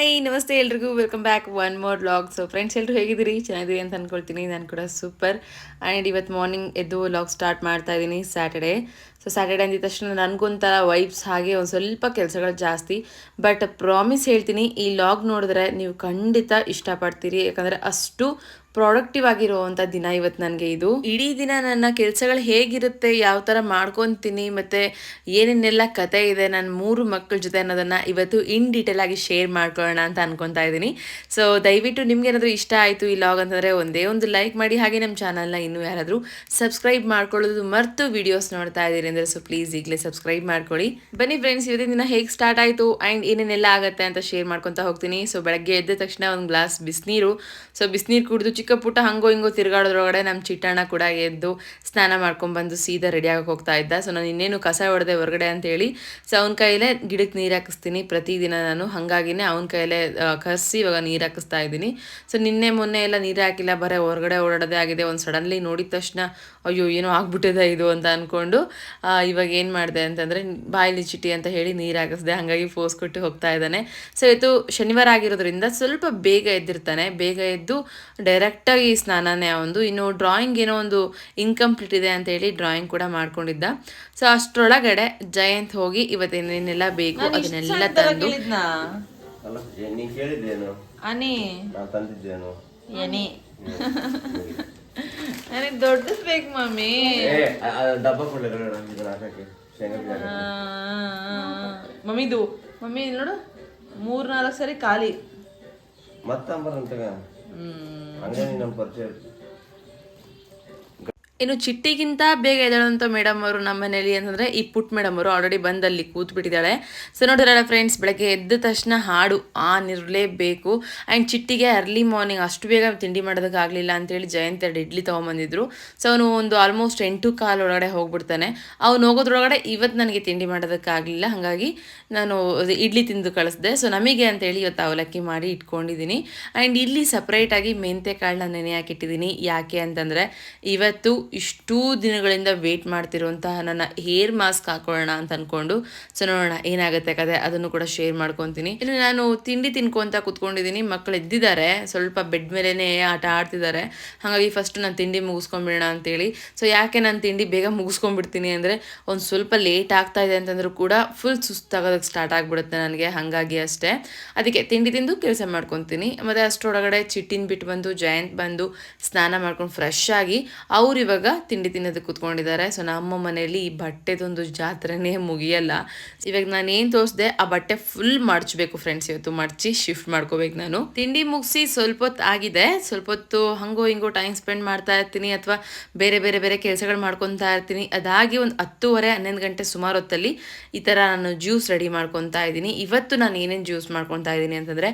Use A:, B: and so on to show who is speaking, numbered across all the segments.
A: Hi ನಮಸ್ತೆ ಎಲ್ರಿಗೂ. Welcome back one more vlog so friends ಎಲ್ಲರೂ ಹೇಗಿದ್ದೀರಿ? ಚೆನ್ನಾಗಿದ್ದೀರಿ ಅಂತ ಅಂದ್ಕೊಳ್ತೀನಿ ನಾನು ಕೂಡ ಸೂಪರ್ ಆ್ಯಂಡ್ ಇವತ್ತು ಮಾರ್ನಿಂಗ್ ಎದ್ದು ವ್ಲಾಗ್ ಸ್ಟಾರ್ಟ್ ಮಾಡ್ತಾ ಇದ್ದೀನಿ ಸ್ಯಾಟರ್ಡೇ ಸೊ ಸ್ಯಾಟರ್ಡೆ ಅಂದಿದ ತಕ್ಷಣ ನನಗೊಂಥರ ವೈಬ್ಸ್ ಹಾಗೆ ಒಂದು ಸ್ವಲ್ಪ ಕೆಲಸಗಳು ಜಾಸ್ತಿ. ಬಟ್ ಪ್ರಾಮಿಸ್ ಹೇಳ್ತೀನಿ, ಈ ಲಾಗ್ ನೋಡಿದ್ರೆ ನೀವು ಖಂಡಿತ ಇಷ್ಟಪಡ್ತೀರಿ. ಯಾಕಂದರೆ ಅಷ್ಟು ಪ್ರಾಡಕ್ಟಿವ್ ಆಗಿರುವಂಥ ದಿನ ಇವತ್ತು ನನಗೆ ಇದು. ಇಡೀ ದಿನ ನನ್ನ ಕೆಲಸಗಳು ಹೇಗಿರುತ್ತೆ, ಯಾವ ಥರ ಮಾಡ್ಕೊತೀನಿ, ಮತ್ತು ಏನೇನೆಲ್ಲ ಕತೆ ಇದೆ ನನ್ನ ಮೂರು ಮಕ್ಕಳ ಜೊತೆ ಅನ್ನೋದನ್ನು ಇವತ್ತು ಇನ್ ಡೀಟೇಲ್ ಆಗಿ ಶೇರ್ ಮಾಡ್ಕೊಳ್ಳೋಣ ಅಂತ ಅನ್ಕೊತಾ ಇದ್ದೀನಿ. ಸೊ ದಯವಿಟ್ಟು ನಿಮ್ಗೆ ಏನಾದರೂ ಇಷ್ಟ ಆಯಿತು ಲಾಗ್ ಅಂತಂದರೆ ಒಂದೇ ಒಂದು ಲೈಕ್ ಮಾಡಿ, ಹಾಗೆ ನಮ್ಮ ಚಾನಲ್ನ ಇನ್ನೂ ಯಾರಾದರೂ ಸಬ್ಸ್ಕ್ರೈಬ್ ಮಾಡ್ಕೊಳ್ಳೋದು ಮರ್ತು ವಿಡಿಯೋಸ್ ನೋಡ್ತಾ ಇದ್ದೀರಿ ಅಂದರೆ ಸೊ ಪ್ಲೀಸ್ ಈಗಲೇ ಸಬ್ಸ್ಕ್ರೈಬ್ ಮಾಡ್ಕೊಳ್ಳಿ. ಬನ್ನಿ ಫ್ರೆಂಡ್ಸ್ ಇವತ್ತಿನ ದಿನ ಹೇಗೆ ಸ್ಟಾರ್ಟ್ ಆಯಿತು ಆ್ಯಂಡ್ ಏನೇನೆಲ್ಲ ಆಗುತ್ತೆ ಅಂತ ಶೇರ್ ಮಾಡ್ಕೊತಾ ಹೋಗ್ತೀನಿ. ಸೊ ಬೆಳಗ್ಗೆ ಎದ್ದ ತಕ್ಷಣ ಒಂದು ಗ್ಲಾಸ್ ಬಿಸಿನೀರು. ಸೊ ಬಿಸಿನೀರು ಕುಡಿದು ಚಿಕ್ಕ ಪುಟ್ಟ ಹಂಗೋ ಹಿಂಗೋ ತಿರುಗಾಡೋದ್ರೊಳಗಡೆ ನಮ್ಮ ಚಿಟ್ಟಣ್ಣ ಕೂಡ ಎದ್ದು ಸ್ನಾನ ಮಾಡ್ಕೊಂಡ್ಬಂದು ಸೀದಾ ರೆಡಿ ಆಗಕ್ಕೆ ಹೋಗ್ತಾ ಇದ್ದ. ಸೊ ನಾನು ಇನ್ನೇನು ಕಸ ಹೊಡೆದೆ ಹೊರಗಡೆ ಅಂತೇಳಿ ಸೊ ಅವನ ಕೈಯಲ್ಲೇ ಗಿಡಕ್ಕೆ ನೀರು ಹಾಕಿಸ್ತೀನಿ. ಪ್ರತಿದಿನ ನಾನು ಹಾಗಾಗಿನೇ ಅವನ ಕೈಯಲ್ಲೇ ಕಸಿ ಇವಾಗ ನೀರು ಹಾಕಿಸ್ತಾ ಇದ್ದೀನಿ. ಸೊ ನಿನ್ನೆ ಮೊನ್ನೆ ಎಲ್ಲ ನೀರು ಹಾಕಿಲ್ಲ, ಬರೀ ಹೊರಗಡೆ ಓಡಾಡೋದೇ ಆಗಿದೆ. ಒಂದು ಸಡನ್ಲಿ ನೋಡಿದ ತಕ್ಷಣ, ಅಯ್ಯೋ, ಏನೋ ಆಗ್ಬಿಟ್ಟಿದೆ ಇದು ಅಂತ ಅಂದ್ಕೊಂಡು ಇವಾಗ ಏನು ಮಾಡಿದೆ ಅಂತಂದರೆ, ಬಾಯಲ್ಲಿ ಚಿಟಿ ಅಂತ ಹೇಳಿ ನೀರು ಹಾಕಿಸ್ದೆ. ಹಾಗಾಗಿ ಫೋಸ್ ಕೊಟ್ಟು ಹೋಗ್ತಾ ಇದ್ದಾನೆ. ಸೊ ಇವತ್ತು ಶನಿವಾರ ಆಗಿರೋದ್ರಿಂದ ಸ್ವಲ್ಪ ಬೇಗ ಎದ್ದಿರ್ತಾನೆ. ಬೇಗ ಎದ್ದು ಡೈರೆಕ್ಟಾಗಿ ಸ್ನಾನನೇ ಒಂದು. ಇನ್ನು ಡ್ರಾಯಿಂಗ್ ಏನೋ ಒಂದು ಇನ್ಕಂಪ್ಲೀಟ್ ಇದೆ ಅಂತ ಹೇಳಿ ಡ್ರಾಯಿಂಗ್ ಕೂಡ ಮಾಡ್ಕೊಂಡಿದ್ದ. ಸೊ ಅಷ್ಟರೊಳಗಡೆ ಜಯಂತ್ ಹೋಗಿ ಇವತ್ತೇನೇನೆಲ್ಲ ಬೇಕು. ಅದನ್ನೆಲ್ಲ ತಂದು. ನನಗೆ ದೊಡ್ಡದು ಬೇಕು ಮಮ್ಮಿ ಮಮ್ಮಿ ಇಲ್ಲಿ ನೋಡು. ಮೂರ್ ನಾಲ್ಕು ಸರಿ ಖಾಲಿ.
B: ಹಂಗೆ ನಮ್ಮ ಪರಿಚಯ
A: ಇನ್ನು ಚಿಟ್ಟಿಗಿಂತ ಬೇಗ ಎದ್ದೇಳುವಂಥ ಮೇಡಮ್ ಅವರು ನಮ್ಮ ಮನೇಲಿ ಅಂತಂದರೆ ಈ ಪುಟ್ ಮೇಡಮ್ ಅವರು ಆಲ್ರೆಡಿ ಬಂದಲ್ಲಿ ಕೂತ್ ಬಿಟ್ಟಿದ್ದಾಳೆ ಸೊ ನೋಡಿರಲ್ಲ ಫ್ರೆಂಡ್ಸ್ ಬೆಳಗ್ಗೆ ಎದ್ದ ತಕ್ಷಣ ಹಾಡು, ಆ ನಿರ್ಲೇಬೇಕು. ಆ್ಯಂಡ್ ಚಿಟ್ಟಿಗೆ ಅರ್ಲಿ ಮಾರ್ನಿಂಗ್ ಅಷ್ಟು ಬೇಗ ತಿಂಡಿ ಮಾಡೋದಕ್ಕಾಗಲಿಲ್ಲ ಅಂತೇಳಿ ಜಯಂತ್ ಎರಡು ಇಡ್ಲಿ ತೊಗೊಂಬಂದಿದ್ರು. ಸೊ ಅವನು ಒಂದು ಆಲ್ಮೋಸ್ಟ್ ಎಂಟು ಕಾಲು ಒಳಗಡೆ ಹೋಗ್ಬಿಡ್ತಾನೆ. ಅವ್ನು ಹೋಗೋದ್ರೊಳಗಡೆ ಇವತ್ತು ನನಗೆ ತಿಂಡಿ ಮಾಡೋದಕ್ಕಾಗಲಿಲ್ಲ ಹಾಗಾಗಿ ನಾನು ಇಡ್ಲಿ ತಿಂದು ಕಳಿಸ್ದೆ. ಸೊ ನಮಗೆ ಅಂತೇಳಿ ಇವತ್ತು ಅವಲಕ್ಕಿ ಮಾಡಿ ಇಟ್ಕೊಂಡಿದ್ದೀನಿ. ಆ್ಯಂಡ್ ಇಲ್ಲಿ ಸಪ್ರೇಟಾಗಿ ಮೆಂತೆ ಕಾಳನ್ನ ನೆನೆ ಹಾಕಿಟ್ಟಿದ್ದೀನಿ ಯಾಕೆ ಅಂತಂದರೆ ಇವತ್ತು ಇಷ್ಟೂ ದಿನಗಳಿಂದ ವೇಟ್ ಮಾಡ್ತಿರುವಂತಹ ನನ್ನ ಹೇರ್ ಮಾಸ್ಕ್ ಹಾಕೊಳ್ಳೋಣ ಅಂತ ಅಂದ್ಕೊಂಡು ಸೊ ನೋಡೋಣ, ಏನಾಗುತ್ತೆ ಕತೆ ಅದನ್ನು ಕೂಡ ಶೇರ್ ಮಾಡ್ಕೊತೀನಿ. ಇಲ್ಲಿ ನಾನು ತಿಂಡಿ ತಿನ್ಕೊಂತ ಕೂತ್ಕೊಂಡಿದ್ದೀನಿ. ಮಕ್ಕಳು ಎದ್ದಿದ್ದಾರೆ. ಸ್ವಲ್ಪ ಬೆಡ್ ಮೇಲೇ ಆಟ ಆಡ್ತಿದ್ದಾರೆ. ಹಾಗಾಗಿ ಫಸ್ಟ್ ನಾನು ತಿಂಡಿ ಮುಗಿಸ್ಕೊಂಬಿಡೋಣ ಅಂತೇಳಿ. ಸೊ ಯಾಕೆ ನಾನು ತಿಂಡಿ ಬೇಗ ಮುಗಿಸ್ಕೊಂಡ್ಬಿಡ್ತೀನಿ ಅಂದರೆ, ಒಂದು ಸ್ವಲ್ಪ ಲೇಟ್ ಆಗ್ತಾ ಇದೆ ಅಂತಂದ್ರೂ ಕೂಡ ಫುಲ್ ಸುಸ್ತಾಗೋದಕ್ಕೆ ಸ್ಟಾರ್ಟ್ ಆಗಿಬಿಡುತ್ತೆ ನನಗೆ. ಹಾಗಾಗಿ ಅಷ್ಟೇ. ಅದಕ್ಕೆ ತಿಂಡಿ ತಿಂದು ಕೆಲಸ ಮಾಡ್ಕೊತೀನಿ. ಮತ್ತು ಅಷ್ಟರೊಳಗಡೆ ಚಿಟ್ಟಿನ ಬಿಟ್ಟು ಬಂದು, ಜಯಂತ್ ಬಂದು ಸ್ನಾನ ಮಾಡ್ಕೊಂಡು ಫ್ರೆಶ್ ಆಗಿ ಅವ್ರು ಇವಾಗ ತಿಂಡಿ ತಿನ್ನೋದಕ್ಕೆ ಕೂತ್ಕೊಂಡಿದ್ದಾರೆ. ಸೊ ನಮ್ಮ ಮನೆಯಲ್ಲಿ ಈ ಬಟ್ಟೆದೊಂದು ಜಾತ್ರೆನೇ ಮುಗಿಯಲ್ಲ. ಇವಾಗ ನಾನು ಏನು ತೋರಿಸ್ದೆ, ಆ ಬಟ್ಟೆ ಫುಲ್ ಮಡ್ಚಬೇಕು ಫ್ರೆಂಡ್ಸ್ ಇವತ್ತು. ಮಡ್ಚಿ ಶಿಫ್ಟ್ ಮಾಡ್ಕೋಬೇಕು ನಾನು. ತಿಂಡಿ ಮುಗಿಸಿ ಸ್ವಲ್ಪ ಹೊತ್ತು ಆಗಿದೆ. ಸ್ವಲ್ಪ ಹೊತ್ತು ಹಂಗೋ ಹಿಂಗೋ ಟೈಮ್ ಸ್ಪೆಂಡ್ ಮಾಡ್ತಾ ಇರ್ತೀನಿ ಅಥವಾ ಬೇರೆ ಬೇರೆ ಬೇರೆ ಕೆಲಸಗಳು ಮಾಡ್ಕೊತಾ ಇರ್ತೀನಿ. ಅದಾಗಿ ಒಂದು ಹತ್ತುವರೆ, ಹನ್ನೊಂದು ಗಂಟೆ ಸುಮಾರು ಹೊತ್ತಲ್ಲಿ ಈ ಥರ ನಾನು ಜ್ಯೂಸ್ ರೆಡಿ ಮಾಡ್ಕೊತಾ ಇದ್ದೀನಿ. ಇವತ್ತು ನಾನು ಏನೇನು ಜ್ಯೂಸ್ ಮಾಡ್ಕೊತಾ ಇದ್ದೀನಿ ಅಂತಂದರೆ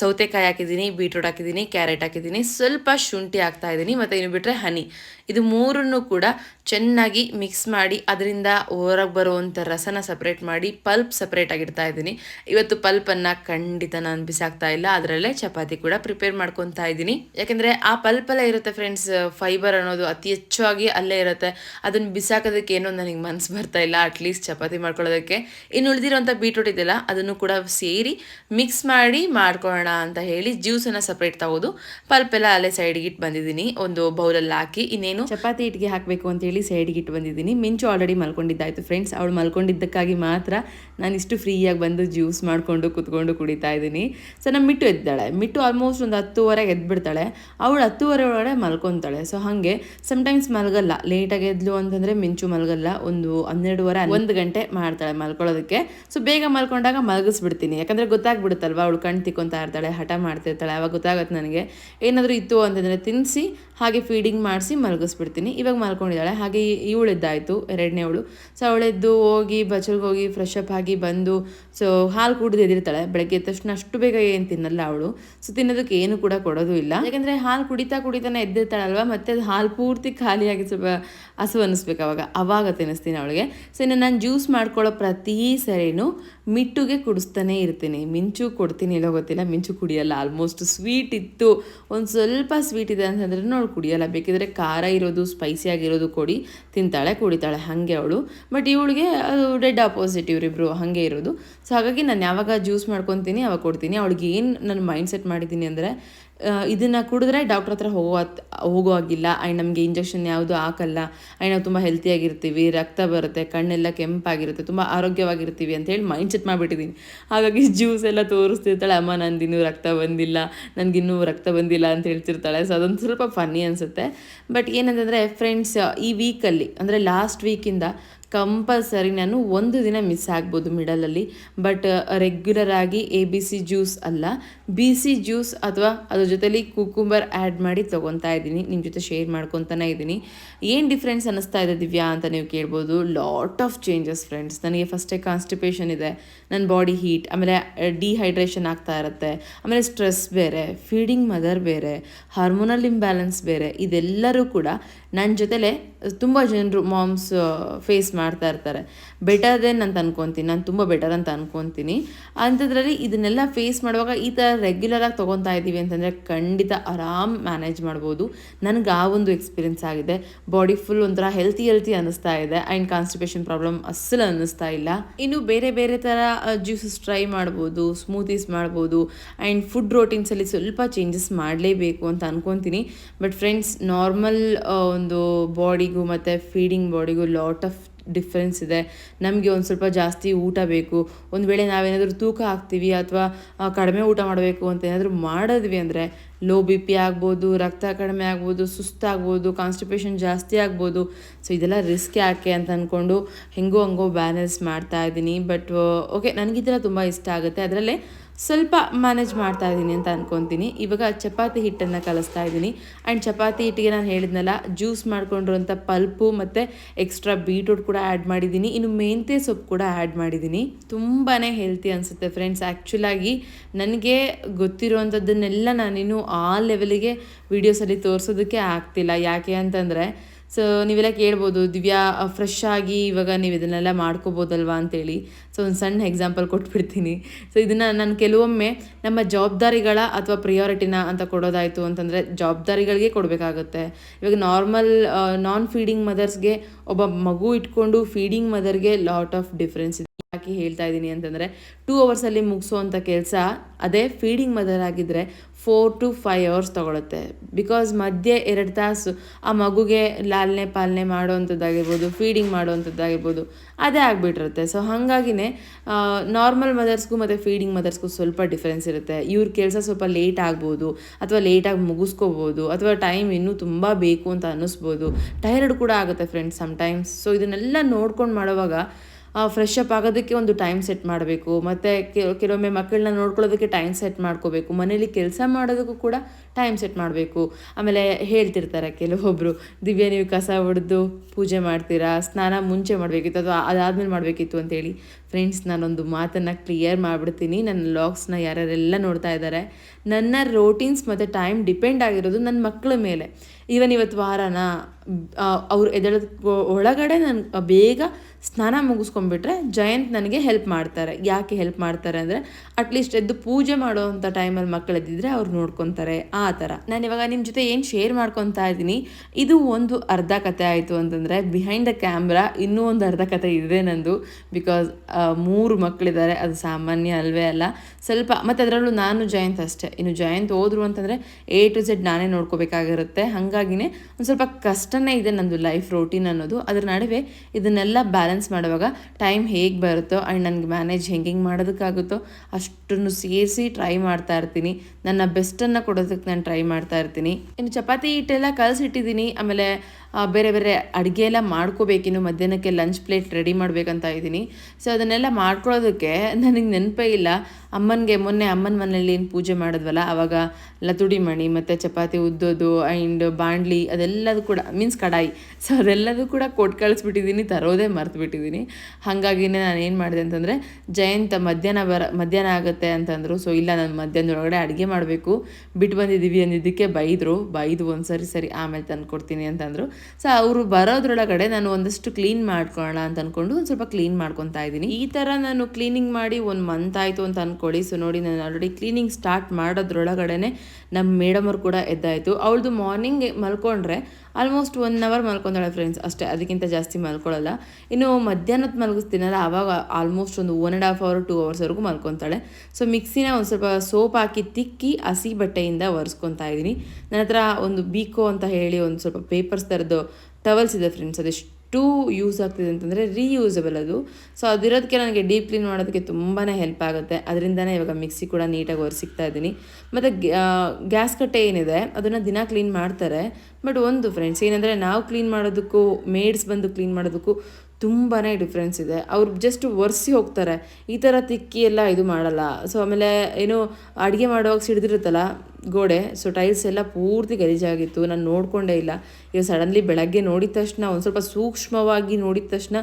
A: ಸೌತೆಕಾಯಿ ಹಾಕಿದ್ದೀನಿ ಬೀಟ್ರೂಟ್ ಹಾಕಿದ್ದೀನಿ ಕ್ಯಾರೆಟ್ ಹಾಕಿದ್ದೀನಿ. ಸ್ವಲ್ಪ ಶುಂಠಿ ಹಾಕ್ತಾ ಇದ್ದೀನಿ, ಮತ್ತು ಇನ್ನು ಬಿಟ್ಟರೆ ಹನಿ. ಇದು ಮೂರನ್ನು ಕೂಡ ಚೆನ್ನಾಗಿ ಮಿಕ್ಸ್ ಮಾಡಿ ಅದರಿಂದ ಹೊರಗೆ ಬರುವಂಥ ರಸನ ಸಪ್ರೇಟ್ ಮಾಡಿ ಪಲ್ಪ್ ಸಪ್ರೇಟ್ ಆಗಿಡ್ತಾ ಇದ್ದೀನಿ. ಇವತ್ತು ಪಲ್ಪನ್ನು ಖಂಡಿತ ನಾನು ಬಿಸಾಕ್ತಾ ಇಲ್ಲ. ಅದರಲ್ಲೇ ಚಪಾತಿ ಕೂಡ ಪ್ರಿಪೇರ್ ಮಾಡ್ಕೊತಾ ಇದ್ದೀನಿ. ಯಾಕೆಂದರೆ ಆ ಪಲ್ಪಲ್ಲೇ ಇರುತ್ತೆ ಫ್ರೆಂಡ್ಸ್ ಫೈಬರ್ ಅನ್ನೋದು ಅತಿ ಹೆಚ್ಚಾಗಿ ಅಲ್ಲೇ ಇರುತ್ತೆ. ಅದನ್ನು ಬಿಸಾಕೋದಕ್ಕೆ ಏನೋ ನನಗೆ ಮನಸ್ಸು ಬರ್ತಾ ಇಲ್ಲ. ಅಟ್ಲೀಸ್ಟ್ ಚಪಾತಿ ಮಾಡ್ಕೊಳ್ಳೋದಕ್ಕೆ. ಇನ್ನು ಉಳಿದಿರೋಂಥ ಬೀಟ್ರೂಟ್ ಇದೆಯಲ್ಲ ಅದನ್ನು ಕೂಡ ಸೇರಿ ಮಿಕ್ಸ್ ಮಾಡಿ ಮಾಡ್ಕೊಳ್ಳೋಣ ಅಂತ ಹೇಳಿ ಜ್ಯೂಸನ್ನು ಸಪ್ರೇಟ್ ತಗೋದು. ಪಲ್ಪೆಲ್ಲ ಅಲ್ಲೇ ಸೈಡ್ಗೆ ಇಟ್ಟು ಬಂದಿದ್ದೀನಿ. ಒಂದು ಬೌಲಲ್ಲಿ ಹಾಕಿ ಇನ್ನೇನು ಚಪಾತಿ ಇಟ್ಟಿಗೆ ಹಾಕಬೇಕು ಅಂತೇಳಿ ಸೈಡ್ಗೆ ಇಟ್ಟು ಬಂದಿದ್ದೀನಿ. ಮಿಂಚು ಆಲ್ರೆಡಿ ಮಲ್ಕೊಂಡಿದ್ದಾಯಿತು ಫ್ರೆಂಡ್ಸ್ ಅವಳು ಮಲ್ಕೊಂಡಿದ್ದಕ್ಕಾಗಿ ಮಾತ್ರ ನಾನು ಇಷ್ಟು ಫ್ರೀಯಾಗಿ ಬಂದು ಜ್ಯೂಸ್ ಮಾಡಿಕೊಂಡು ಕುತ್ಕೊಂಡು ಕುಡಿತಾ ಇದ್ದೀನಿ. ಸೊ ನಮ್ಮ ಮಿಟ್ಟು ಎದ್ದಾಳೆ. ಮಿಟ್ಟು ಆಲ್ಮೋಸ್ಟ್ ಒಂದು ಹತ್ತುವರೆಗೆ ಎದ್ಬಿಡ್ತಾಳೆ. ಅವಳು ಹತ್ತುವರೆ ಒಳಗಡೆ ಮಲ್ಕೊತಾಳೆ. ಸೊ ಹಾಗೆ ಸಮ್ಟೈಮ್ಸ್ ಮಲಗಲ್ಲ. ಲೇಟಾಗಿ ಎದ್ಲು ಅಂತಂದರೆ ಮಿಂಚು ಮಲಗಲ್ಲ. ಒಂದು ಹನ್ನೆರಡುವರೆ ಒಂದು ಗಂಟೆ ಮಾಡ್ತಾಳೆ ಮಲ್ಕೊಳ್ಳೋದಕ್ಕೆ. ಸೊ ಬೇಗ ಮಲ್ಕೊಂಡಾಗ ಮಲಗಿಸ್ಬಿಡ್ತೀನಿ. ಯಾಕಂದರೆ ಗೊತ್ತಾಗ್ಬಿಡುತ್ತಲ್ವ? ಅವಳು ಕಣ್ ತಿಕ್ಕೊತಾ ಇರ್ತಾಳೆ, ಹಠ ಮಾಡ್ತಿರ್ತಾಳೆ. ಅವಾಗ ಗೊತ್ತಾಗುತ್ತೆ ನನಗೆ. ಏನಾದರೂ ಇತ್ತು ಅಂತಂದರೆ ತಿನ್ನಿಸಿ ಹಾಗೆ ಫೀಡಿಂಗ್ ಮಾಡಿಸಿ ಮಲಗಿಸ್ಬಿಡ್ತೀನಿ. ಇವಾಗ ಮಲ್ಕೊಂಡಿದ್ದಾಳೆ. ಇವಳು ಎರಡನೇ ಅವಳು. ಸೊ ಅವಳೆದ್ದು ಹೋಗಿ, ಬಚ್ಚಲ್ಗೆ ಹೋಗಿ ಫ್ರೆಶ್ ಅಪ್ ಆಗಿ ಬಂದು ಸೊ ಹಾಲು ಕುಡಿದು ಎದಿರ್ತಾಳೆ ಬೆಳಗ್ಗೆ ಎದ್ದ ತಕ್ಷಣ ಅಷ್ಟು ಬೇಗ ಏನು ತಿನ್ನಲ್ಲ ಅವಳು. ಸೊ ತಿನ್ನೋದಕ್ಕೆ ಏನು ಕೂಡ ಕೊಡೋದು ಇಲ್ಲ. ಯಾಕಂದರೆ ಹಾಲು ಕುಡಿತಾ ಕುಡಿತಾನೆ ಎದ್ದಿರ್ತಾಳಲ್ವ, ಮತ್ತೆ ಅದು ಹಾಲು ಪೂರ್ತಿ ಖಾಲಿಯಾಗಿ ಸ್ವಲ್ಪ ಹಸು ಅನ್ನಿಸ್ಬೇಕು ಅವಾಗ. ಅವಾಗ ತಿನ್ನಿಸ್ತೀನಿ ಅವಳಿಗೆ. ಸೊ ಇನ್ನು ನಾನು ಜ್ಯೂಸ್ ಮಾಡ್ಕೊಳ್ಳೋ ಪ್ರತಿ ಸರಿನೂ ಮಿಟ್ಟುಗೆ ಕುಡಿಸ್ತಾನೆ ಇರ್ತೀನಿ. ಮಿಂಚು ಕೊಡ್ತೀನಿ ಇಲ್ಲೋ ಗೊತ್ತಿಲ್ಲ. ಮಿಂಚು ಕುಡಿಯಲ್ಲ. ಆಲ್ಮೋಸ್ಟ್ ಸ್ವೀಟ್ ಇತ್ತು. ಒಂದು ಸ್ವಲ್ಪ ಸ್ವೀಟ್ ಇದೆ ಅಂತಂದ್ರೆ ಅವಳು ಕುಡಿಯಲ್ಲ. ಬೇಕಿದ್ರೆ ಖಾರ ಇರೋದು ಸ್ಪೈಸಿ ಆಗಿರೋದು ಕೊಡಿ. ತಿಂತಾಳೆ, ಕುಡಿತಾಳೆ. ಹಾಗೆ ಅವಳು. ಬಟ್ ಇವಳಿಗೆ ಅದು ಡೆಡ್ ಆಪೋಸಿಟ್ ಇವರಿಬ್ರು ಹಾಗೆ ಇರೋದು. ಸೊ ಹಾಗಾಗಿ ನಾನು ಯಾವಾಗ ಜ್ಯೂಸ್ ಮಾಡ್ಕೊತೀನಿ ಅವಾಗ ಕೊಡ್ತೀನಿ. ಅವಳಿಗೆ ಏನು ನಾನು ಮೈಂಡ್ ಸೆಟ್ ಮಾಡಿದ್ದೀನಿ ಅಂದರೆ ಇದನ್ನು ಕುಡಿದ್ರೆ ಡಾಕ್ಟ್ರ್ ಹತ್ರ ಹೋಗೋ ಹೋಗೋ ಆಗಿಲ್ಲ ಆ್ಯಂಡ್ ನಮಗೆ ಇಂಜೆಕ್ಷನ್ ಯಾವುದು ಹಾಕಲ್ಲ. ಆ್ಯಂಡ್ ನಾವು ತುಂಬ ಹೆಲ್ತಿಯಾಗಿರ್ತೀವಿ ರಕ್ತ ಬರುತ್ತೆ, ಕಣ್ಣೆಲ್ಲ ಕೆಂಪಾಗಿರುತ್ತೆ, ತುಂಬ ಆರೋಗ್ಯವಾಗಿರ್ತೀವಿ ಅಂತ ಹೇಳಿ ಮೈಂಡ್ ಸೆಟ್ ಮಾಡಿಬಿಟ್ಟಿದ್ದೀನಿ ಹಾಗಾಗಿ ಜ್ಯೂಸ್ ಎಲ್ಲ ತೋರಿಸ್ತಿರ್ತಾಳೆ, ಅಮ್ಮ, ನಂದಿನ್ನೂ ರಕ್ತ ಬಂದಿಲ್ಲ. ನನಗಿನ್ನೂ ರಕ್ತ ಬಂದಿಲ್ಲ ಅಂತ ಹೇಳ್ತಿರ್ತಾಳೆ. ಸೊ ಅದೊಂದು ಸ್ವಲ್ಪ ಫನ್ನಿ ಅನಿಸುತ್ತೆ. ಬಟ್ ಏನಂತಂದರೆ ಫ್ರೆಂಡ್ಸ್ ಈ ವೀಕಲ್ಲಿ ಅಂದರೆ ಲಾಸ್ಟ್ ವೀಕಿಂದ ಕಂಪಲ್ಸರಿ ನಾನು ಒಂದು ದಿನ ಮಿಸ್ ಆಗ್ಬೋದು ಮಿಡಲಲ್ಲಿ ಬಟ್ ರೆಗ್ಯುಲರ್ ಆಗಿ ಎ ಬಿ ಸಿ ಜ್ಯೂಸ್ ಅಲ್ಲ. ಬಿ ಸಿ ಜ್ಯೂಸ್ ಅಥವಾ ಅದ್ರ ಜೊತೆಲಿ ಕುಕುಂಬರ್ ಆ್ಯಡ್ ಮಾಡಿ ತೊಗೊತಾ ಇದ್ದೀನಿ. ನಿಮ್ಮ ಜೊತೆ ಶೇರ್ ಮಾಡ್ಕೊತಾನೆ ಇದ್ದೀನಿ. ಏನು ಡಿಫ್ರೆನ್ಸ್ ಅನ್ನಿಸ್ತಾ ಇದೆ ದಿವ್ಯಾ ಅಂತ ನೀವು ಕೇಳ್ಬೋದು. ಲಾಟ್ ಆಫ್ ಚೇಂಜಸ್ ಫ್ರೆಂಡ್ಸ್ ನನಗೆ ಫಸ್ಟೇ ಕಾನ್ಸ್ಟಿಪೇಷನ್ ಇದೆ. ನನ್ನ ಬಾಡಿ ಹೀಟ್ ಆಮೇಲೆ ಡಿಹೈಡ್ರೇಷನ್ ಆಗ್ತಾ ಇರುತ್ತೆ. ಆಮೇಲೆ ಸ್ಟ್ರೆಸ್ ಬೇರೆ ಫೀಡಿಂಗ್ ಮದರ್ ಬೇರೆ ಹಾರ್ಮೋನಲ್ ಇಂಬ್ಯಾಲೆನ್ಸ್ ಬೇರೆ, ಇದೆಲ್ಲರೂ ಕೂಡ ನನ್ನ ಜೊತೆಲೇ ತುಂಬ ಜನರು ಮಾಮ್ಸ್ ಫೇಸ್ ಮಾಡ್ತಾ ಇರ್ತಾರೆ. ಬೆಟರ್ ದೆನ್ ಅಂತ ಅನ್ಕೊತೀನಿ. ನಾನು ತುಂಬ ಬೆಟರ್ ಅಂತ ಅನ್ಕೊತೀನಿ. ಅಂಥದ್ರಲ್ಲಿ ಇದನ್ನೆಲ್ಲ ಫೇಸ್ ಮಾಡುವಾಗ ಈ ಥರ ರೆಗ್ಯುಲರಾಗಿ ತೊಗೊತಾ ಇದ್ದೀವಿ ಅಂತಂದರೆ ಖಂಡಿತ ಆರಾಮ್ ಮ್ಯಾನೇಜ್ ಮಾಡ್ಬೋದು. ನನಗೆ ಆ ಒಂದು ಎಕ್ಸ್ಪೀರಿಯನ್ಸ್ ಆಗಿದೆ. ಬಾಡಿ ಫುಲ್ ಒಂಥರ ಹೆಲ್ತಿ ಹೆಲ್ತಿ ಅನ್ನಿಸ್ತಾ ಇದೆ. ಆ್ಯಂಡ್ ಕಾನ್ಸ್ಟಿಪೇಷನ್ ಪ್ರಾಬ್ಲಮ್ ಅಸ್ಸಲು ಅನ್ನಿಸ್ತಾ ಇಲ್ಲ. ಇನ್ನು ಬೇರೆ ಬೇರೆ ಥರ ಜ್ಯೂಸಸ್ ಟ್ರೈ ಮಾಡ್ಬೋದು ಸ್ಮೂತೀಸ್ ಮಾಡ್ಬೋದು ಆ್ಯಂಡ್ ಫುಡ್ ರೋಟೀನ್ಸಲ್ಲಿ ಸ್ವಲ್ಪ ಚೇಂಜಸ್ ಮಾಡಲೇಬೇಕು ಅಂತ ಅನ್ಕೊತೀನಿ. ಬಟ್ ಫ್ರೆಂಡ್ಸ್ ನಾರ್ಮಲ್ ಒಂದು ಬಾಡಿಗೂ ಮತ್ತು ಫೀಡಿಂಗ್ ಬಾಡಿಗೂ ಲಾಟ್ ಆಫ್ ಡಿಫ್ರೆನ್ಸ್ ಇದೆ. ನಮಗೆ ಒಂದು ಸ್ವಲ್ಪ ಜಾಸ್ತಿ ಊಟ ಬೇಕು. ಒಂದು ವೇಳೆ ನಾವೇನಾದರೂ ತೂಕ ಹಾಕ್ತೀವಿ ಅಥವಾ ಕಡಿಮೆ ಊಟ ಮಾಡಬೇಕು ಅಂತ ಏನಾದರೂ ಮಾಡಿದ್ವಿ ಅಂದರೆ ಲೋ ಬಿ ಪಿ ಆಗ್ಬೋದು, ರಕ್ತ ಕಡಿಮೆ ಆಗ್ಬೋದು ಸುಸ್ತಾಗ್ಬೋದು ಕಾನ್ಸ್ಟಿಪೇಷನ್ ಜಾಸ್ತಿ ಆಗ್ಬೋದು. ಸೊ ಇದೆಲ್ಲ ರಿಸ್ಕ್ ಯಾಕೆ ಅಂತ ಅಂದ್ಕೊಂಡು ಹೆಂಗೋ ಹಂಗೋ ಬ್ಯಾಲೆನ್ಸ್ ಮಾಡ್ತಾ ಇದ್ದೀನಿ. ಬಟ್ ಓಕೆ ನನಗಿದೆಲ್ಲ ತುಂಬ ಇಷ್ಟ ಆಗುತ್ತೆ. ಅದರಲ್ಲೇ ಸ್ವಲ್ಪ ಮ್ಯಾನೇಜ್ ಮಾಡ್ತಾ ಇದ್ದೀನಿ ಅಂತ ಅನ್ಕೊತೀನಿ. ಇವಾಗ ಚಪಾತಿ ಹಿಟ್ಟನ್ನು ಕಲಿಸ್ತಾ ಇದ್ದೀನಿ. ಆ್ಯಂಡ್ ಚಪಾತಿ ಹಿಟ್ಟಿಗೆ ನಾನು ಹೇಳಿದ್ನಲ್ಲ ಜ್ಯೂಸ್ ಮಾಡ್ಕೊಂಡಿರೋಂಥ ಪಲ್ಪು ಮತ್ತು ಎಕ್ಸ್ಟ್ರಾ ಬೀಟ್ರೂಟ್ ಕೂಡ ಆ್ಯಡ್ ಮಾಡಿದ್ದೀನಿ. ಇನ್ನು ಮೆಂತ್ಯ ಸೊಪ್ಪು ಕೂಡ ಆ್ಯಡ್ ಮಾಡಿದ್ದೀನಿ. ತುಂಬಾ ಹೆಲ್ತಿ ಅನಿಸುತ್ತೆ ಫ್ರೆಂಡ್ಸ್ ಆ್ಯಕ್ಚುಲಾಗಿ ನನಗೆ ಗೊತ್ತಿರುವಂಥದ್ದನ್ನೆಲ್ಲ ನಾನಿನ್ನು ಆ ಲೆವೆಲಿಗೆ ವೀಡಿಯೋಸಲ್ಲಿ ತೋರಿಸೋದಕ್ಕೆ ಆಗ್ತಿಲ್ಲ. ಯಾಕೆ ಅಂತಂದರೆ ಸೊ ನೀವೆಲ್ಲ ಕೇಳ್ಬೋದು, ದಿವ್ಯಾ ಫ್ರೆಶ್ ಆಗಿ ಇವಾಗ ನೀವು ಇದನ್ನೆಲ್ಲ ಮಾಡ್ಕೋಬೋದಲ್ವಾ ಅಂತೇಳಿ. ಸೊ ಒಂದು ಸಣ್ಣ ಎಕ್ಸಾಂಪಲ್ ಕೊಟ್ಬಿಡ್ತೀನಿ. ಸೊ ಇದನ್ನು ನಾನು ಕೆಲವೊಮ್ಮೆ ನಮ್ಮ ಜವಾಬ್ದಾರಿಗಳ ಅಥವಾ ಪ್ರಿಯಾರಿಟಿನ ಅಂತ ಕೊಡೋದಾಯಿತು ಅಂತಂದರೆ ಜವಾಬ್ದಾರಿಗಳಿಗೆ ಕೊಡಬೇಕಾಗುತ್ತೆ. ಇವಾಗ ನಾರ್ಮಲ್ ನಾನ್ ಫೀಡಿಂಗ್ ಮದರ್ಸ್ಗೆ ಒಬ್ಬ ಮಗು ಇಟ್ಕೊಂಡು ಫೀಡಿಂಗ್ ಮದರ್ಗೆ ಲಾಟ್ ಆಫ್ ಡಿಫ್ರೆನ್ಸ್ ಇದೆ. ಯಾಕೆ ಹೇಳ್ತಾ ಇದ್ದೀನಿ ಅಂತಂದರೆ ಟೂ ಅವರ್ಸಲ್ಲಿ ಮುಗಿಸುವಂಥ ಕೆಲಸ ಅದೇ ಫೀಡಿಂಗ್ ಮದರ್ ಆಗಿದ್ದರೆ ಫೋರ್ ಟು ಫೈವ್ ಅವರ್ಸ್ ತೊಗೊಳುತ್ತೆ. ಬಿಕಾಸ್ ಮಧ್ಯೆ ಎರಡು ತಾಸು ಆ ಮಗುಗೆ ಲಾಲನೆ ಪಾಲನೆ ಮಾಡುವಂಥದ್ದಾಗಿರ್ಬೋದು ಫೀಡಿಂಗ್ ಮಾಡುವಂಥದ್ದಾಗಿರ್ಬೋದು ಅದೇ ಆಗಿಬಿಟ್ಟಿರುತ್ತೆ. ಸೊ ಹಾಗಾಗಿನೇ ನಾರ್ಮಲ್ ಮದರ್ಸ್ಗೂ ಮತ್ತು ಫೀಡಿಂಗ್ ಮದರ್ಸ್ಗೂ ಸ್ವಲ್ಪ ಡಿಫ್ರೆನ್ಸ್ ಇರುತ್ತೆ. ಇವ್ರ ಕೆಲಸ ಸ್ವಲ್ಪ ಲೇಟ್ ಆಗ್ಬೋದು, ಅಥವಾ ಲೇಟಾಗಿ ಮುಗಿಸ್ಕೋಬೋದು, ಅಥವಾ ಟೈಮ್ ಇನ್ನೂ ತುಂಬ ಬೇಕು ಅಂತ ಅನ್ನಿಸ್ಬೋದು. ಟೈರ್ಡ್ ಕೂಡ ಆಗುತ್ತೆ ಫ್ರೆಂಡ್ಸ್ ಸಮ್ಟೈಮ್ಸ್ ಸೊ ಇದನ್ನೆಲ್ಲ ನೋಡ್ಕೊಂಡು ಮಾಡುವಾಗ ಫ್ರೆಶ್ ಅಪ್ ಆಗೋದಕ್ಕೆ ಒಂದು ಟೈಮ್ ಸೆಟ್ ಮಾಡಬೇಕು. ಮತ್ತು ಕೆಲವೊಮ್ಮೆ ಮಕ್ಕಳನ್ನ ನೋಡ್ಕೊಳ್ಳೋದಕ್ಕೆ ಟೈಮ್ ಸೆಟ್ ಮಾಡ್ಕೋಬೇಕು. ಮನೇಲಿ ಕೆಲಸ ಮಾಡೋದಕ್ಕೂ ಕೂಡ ಟೈಮ್ ಸೆಟ್ ಮಾಡಬೇಕು. ಆಮೇಲೆ ಹೇಳ್ತಿರ್ತಾರೆ ಕೆಲವೊಬ್ಬರು ದಿವ್ಯ ನೀವು ಕಸ ಹೊಡೆದು ಪೂಜೆ ಮಾಡ್ತೀರಾ? ಸ್ನಾನ ಮುಂಚೆ ಮಾಡಬೇಕಿತ್ತು ಅಥವಾ ಅದಾದಮೇಲೆ ಮಾಡಬೇಕಿತ್ತು? ಅಂತೇಳಿ. ಫ್ರೆಂಡ್ಸ್ ನಾನೊಂದು ಮಾತನ್ನು ಕ್ಲಿಯರ್ ಮಾಡಿಬಿಡ್ತೀನಿ. ನನ್ನ ಲಾಗ್ಸ್ನ ಯಾರ್ಯಾರೆಲ್ಲ ನೋಡ್ತಾ ಇದ್ದಾರೆ ನನ್ನ ರೋಟೀನ್ಸ್ ಮತ್ತು ಟೈಮ್ ಡಿಪೆಂಡ್ ಆಗಿರೋದು ನನ್ನ ಮಕ್ಕಳ ಮೇಲೆ. ಈವನ್ ಇವತ್ತು ವಾರನ ಅವ್ರು ಎದಳದ ಒಳಗಡೆ ನಾನು, ಬೇಗ ಸ್ನಾನ ಮುಗಿಸ್ಕೊಂಡ್ಬಿಟ್ರೆ ಜಯಂತ್ ನನಗೆ ಹೆಲ್ಪ್ ಮಾಡ್ತಾರೆ. ಯಾಕೆ ಹೆಲ್ಪ್ ಮಾಡ್ತಾರೆ ಅಂದರೆ ಅಟ್ಲೀಸ್ಟ್ ಎದ್ದು ಪೂಜೆ ಮಾಡೋವಂಥ ಟೈಮಲ್ಲಿ ಮಕ್ಕಳು ಎದ್ದಿದ್ರೆ ಅವ್ರು ನೋಡ್ಕೊತಾರೆ. ಆ ಥರ. ನಾನು ಇವಾಗ ನಿಮ್ಮ ಜೊತೆ ಏನು ಶೇರ್ ಮಾಡ್ಕೊತಾ ಇದ್ದೀನಿ, ಇದು ಒಂದು ಅರ್ಧ ಕತೆ ಆಯಿತು ಅಂತಂದರೆ ಬಿಹೈಂಡ್ ದ ಕ್ಯಾಮ್ರಾ ಇನ್ನೂ ಒಂದು ಅರ್ಧ ಕತೆ ಇದೆ ನಂದು ಬಿಕಾಸ್ ಮೂರು ಮಕ್ಕಳಿದ್ದಾರೆ ಅದು ಸಾಮಾನ್ಯ ಅಲ್ವೇ ಅಲ್ಲ. ಸ್ವಲ್ಪ, ಮತ್ತು ಅದರಲ್ಲೂ ನಾನು ಜಯಂತ್ ಅಷ್ಟೇ. ಇನ್ನು ಜಯಂತ್ ಹೋದ್ರು ಅಂತಂದರೆ ಎ ಟು ಝೆಡ್ ನಾನೇ ನೋಡ್ಕೋಬೇಕಾಗಿರುತ್ತೆ. ಹಾಗಾಗಿನೇ ಒಂದು ಸ್ವಲ್ಪ ಕಷ್ಟನೇ ಇದೆ ನನ್ನದು ಲೈಫ್ ರೋಟೀನ್ ಅನ್ನೋದು. ಅದ್ರ ನಡುವೆ ಇದನ್ನೆಲ್ಲ ಬ್ಯಾಲೆನ್ಸ್ ಮಾಡುವಾಗ ಟೈಮ್ ಹೇಗೆ ಬರುತ್ತೋ ಆ್ಯಂಡ್ ನನಗೆ ಮ್ಯಾನೇಜ್ ಹೆಂಗೆ ಹೆಂಗೆ ಮಾಡೋದಕ್ಕಾಗುತ್ತೋ ಅಷ್ಟನ್ನು ಸೇರಿಸಿ ಟ್ರೈ ಮಾಡ್ತಾ ಇರ್ತೀನಿ. ನನ್ನ ಬೆಸ್ಟನ್ನು ಕೊಡೋದಕ್ಕೆ ನಾನು ಟ್ರೈ ಮಾಡ್ತಾ ಇರ್ತೀನಿ. ಇನ್ನು ಚಪಾತಿ ಹಿಟ್ಟೆಲ್ಲ ಕಲಸಿಟ್ಟಿದ್ದೀನಿ ಆಮೇಲೆ ಬೇರೆ ಬೇರೆ ಅಡುಗೆ ಎಲ್ಲ ಮಾಡ್ಕೋಬೇಕಿನ್ನು ಮಧ್ಯಾಹ್ನಕ್ಕೆ ಲಂಚ್ ಪ್ಲೇಟ್ ರೆಡಿ ಮಾಡಬೇಕಂತ ಇದ್ದೀನಿ. ಸೊ ಅದನ್ನೆಲ್ಲ ಮಾಡ್ಕೊಳ್ಳೋದಕ್ಕೆ ನನಗೆ ನೆನಪೇ ಇಲ್ಲ. ಅಮ್ಮನಿಗೆ ಮೊನ್ನೆ ಅಮ್ಮನ ಮನೆಯಲ್ಲಿ ಏನು ಪೂಜೆ ಮಾಡಿದ್ವಲ್ಲ ಆವಾಗ ಲತುಡಿ ಮಣಿ, ಮತ್ತು ಚಪಾತಿ ಉದ್ದೋದು ಆ್ಯಂಡ್ ಬಾಂಡ್ಲಿ ಅದೆಲ್ಲದು ಕೂಡ ಮೀನ್ಸ್ ಕಡಾಯಿ. ಸೊ ಅದೆಲ್ಲದೂ ಕೂಡ ಕೊಟ್ಟು ಕಳಿಸ್ಬಿಟ್ಟಿದ್ದೀನಿ, ತರೋದೇ ಮರ್ತು ಬಿಟ್ಟಿದ್ದೀನಿ ಹಾಗಾಗಿನೇ ನಾನು ಏನು ಮಾಡಿದೆ ಅಂತಂದರೆ, ಜಯಂತ ಮಧ್ಯಾಹ್ನ ಬರ, ಮಧ್ಯಾಹ್ನ ಆಗುತ್ತೆ ಅಂತಂದರು. ಸೊ ಇಲ್ಲ, ನಾನು ಮಧ್ಯಾಹ್ನದೊಳಗಡೆ ಅಡುಗೆ ಮಾಡಬೇಕು. ಬಿಟ್ಟು ಬಂದಿದ್ದೀವಿ ಅಂದಿದ್ದಕ್ಕೆ ಬೈದರು. ಬೈದು ಒಂದು ಸರಿ ಸರಿ ಆಮೇಲೆ ತಂದು ಕೊಡ್ತೀನಿ ಅಂತಂದರು. ಸೊ ಅವರು ಬರೋದ್ರೊಳಗಡೆ ನಾನು ಒಂದಷ್ಟು ಕ್ಲೀನ್ ಮಾಡ್ಕೊಳ್ಳೋಣ ಅಂತ ಅಂದ್ಕೊಂಡು ಒಂದು ಸ್ವಲ್ಪ ಕ್ಲೀನ್ ಮಾಡ್ಕೊತಾ ಇದ್ದೀನಿ. ಈ ಥರ ನಾನು ಕ್ಲೀನಿಂಗ್ ಮಾಡಿ ಒಂದು ಮಂತ್ ಆಯಿತು ಅಂತ ಅಂದ್ಕೊಳ್ಳಿ ಸೊ ನೋಡಿ ನಾನು ಆಲ್ರೆಡಿ ಕ್ಲೀನಿಂಗ್ ಸ್ಟಾರ್ಟ್ ಮಾಡೋದ್ರೊಳಗಡೆ ನಮ್ಮ ಮೇಡಮ್ ಅವ್ರು ಕೂಡ ಎದ್ದಾಯಿತು. ಅವಳದು ಮಾರ್ನಿಂಗ್ ಮಲ್ಕೊಂಡ್ರೆ ಆಲ್ಮೋಸ್ಟ್ ಒನ್ ಅವರ್ ಮಲ್ಕೊಂತಾಳೆ ಫ್ರೆಂಡ್ಸ್ ಅಷ್ಟೇ, ಅದಕ್ಕಿಂತ ಜಾಸ್ತಿ ಮಲ್ಕೊಳ್ಳಲ್ಲ ಇನ್ನು ಮಧ್ಯಾಹ್ನದ ಮಲಗಿಸ್ತೀನಲ್ಲ ಆವಾಗ ಆಲ್ಮೋಸ್ಟ್ ಒಂದು one and half hour two ಅವರ್ಸ್ವರೆಗೂ ಮಲ್ಕೊತಾಳೆ. ಸೊ ಮಿಕ್ಸಿನ ಒಂದು ಸ್ವಲ್ಪ ಸೋಪ್ ಹಾಕಿ ತಿಕ್ಕಿ ಹಸಿ ಬಟ್ಟೆಯಿಂದ ಒರೆಸ್ಕೊತಾ ಇದ್ದೀನಿ. ನನ್ನ ಹತ್ರ ಒಂದು ಬೀಕೋ ಅಂತ ಹೇಳಿ ಒಂದು ಸ್ವಲ್ಪ ಪೇಪರ್ಸ್ ಥರದ್ದು ಟವಲ್ಸ್ ಇದೆ ಫ್ರೆಂಡ್ಸ್ ಅದೆಷ್ಟು ಯೂಸ್ ಆಗ್ತಿದೆ ಅಂತಂದರೆ ರೀಯೂಸಬಲ್ ಅದು. ಸೊ ಅದಿರೋದಕ್ಕೆ ನನಗೆ ಡೀಪ್ ಕ್ಲೀನ್ ಮಾಡೋದಕ್ಕೆ ತುಂಬಾ ಹೆಲ್ಪ್ ಆಗುತ್ತೆ. ಅದರಿಂದನೇ ಇವಾಗ ಮಿಕ್ಸಿ ಕೂಡ ನೀಟಾಗಿ ಒರೆಸಿಕ್ತಾ ಇದ್ದೀನಿ. ಮತ್ತು ಗ್ಯಾಸ್ ಕಟ್ಟೆ ಏನಿದೆ, ಅದನ್ನು ದಿನ ಕ್ಲೀನ್ ಮಾಡ್ತಾರೆ. ಬಟ್ ಒಂದು ಫ್ರೆಂಡ್ಸ್ ಏನಂದರೆ ನಾವು ಕ್ಲೀನ್ ಮಾಡೋದಕ್ಕೂ ಮೇಡ್ಸ್ ಬಂದು ಕ್ಲೀನ್ ಮಾಡೋದಕ್ಕೂ ತುಂಬಾ ಡಿಫ್ರೆನ್ಸ್ ಇದೆ. ಅವ್ರು ಜಸ್ಟ್ ಒರೆಸಿ ಹೋಗ್ತಾರೆ. ಈ ಥರ ತಿಕ್ಕಿ ಎಲ್ಲ ಇದು ಮಾಡಲ್ಲ. ಸೊ ಆಮೇಲೆ ಏನು ಅಡುಗೆ ಮಾಡುವಾಗ ಸಿಡಿದಿರುತ್ತಲ್ಲ ಗೋಡೆ. ಸೊ ಟೈಲ್ಸ್ ಎಲ್ಲ ಪೂರ್ತಿ ಗಲೀಜಾಗಿತ್ತು. ನಾನು ನೋಡಿಕೊಂಡೇ ಇಲ್ಲ. ಈಗ ಸಡನ್ಲಿ ಬೆಳಗ್ಗೆ ನೋಡಿದ ತಕ್ಷಣ, ಒಂದು ಸ್ವಲ್ಪ ಸೂಕ್ಷ್ಮವಾಗಿ ನೋಡಿದ ತಕ್ಷಣ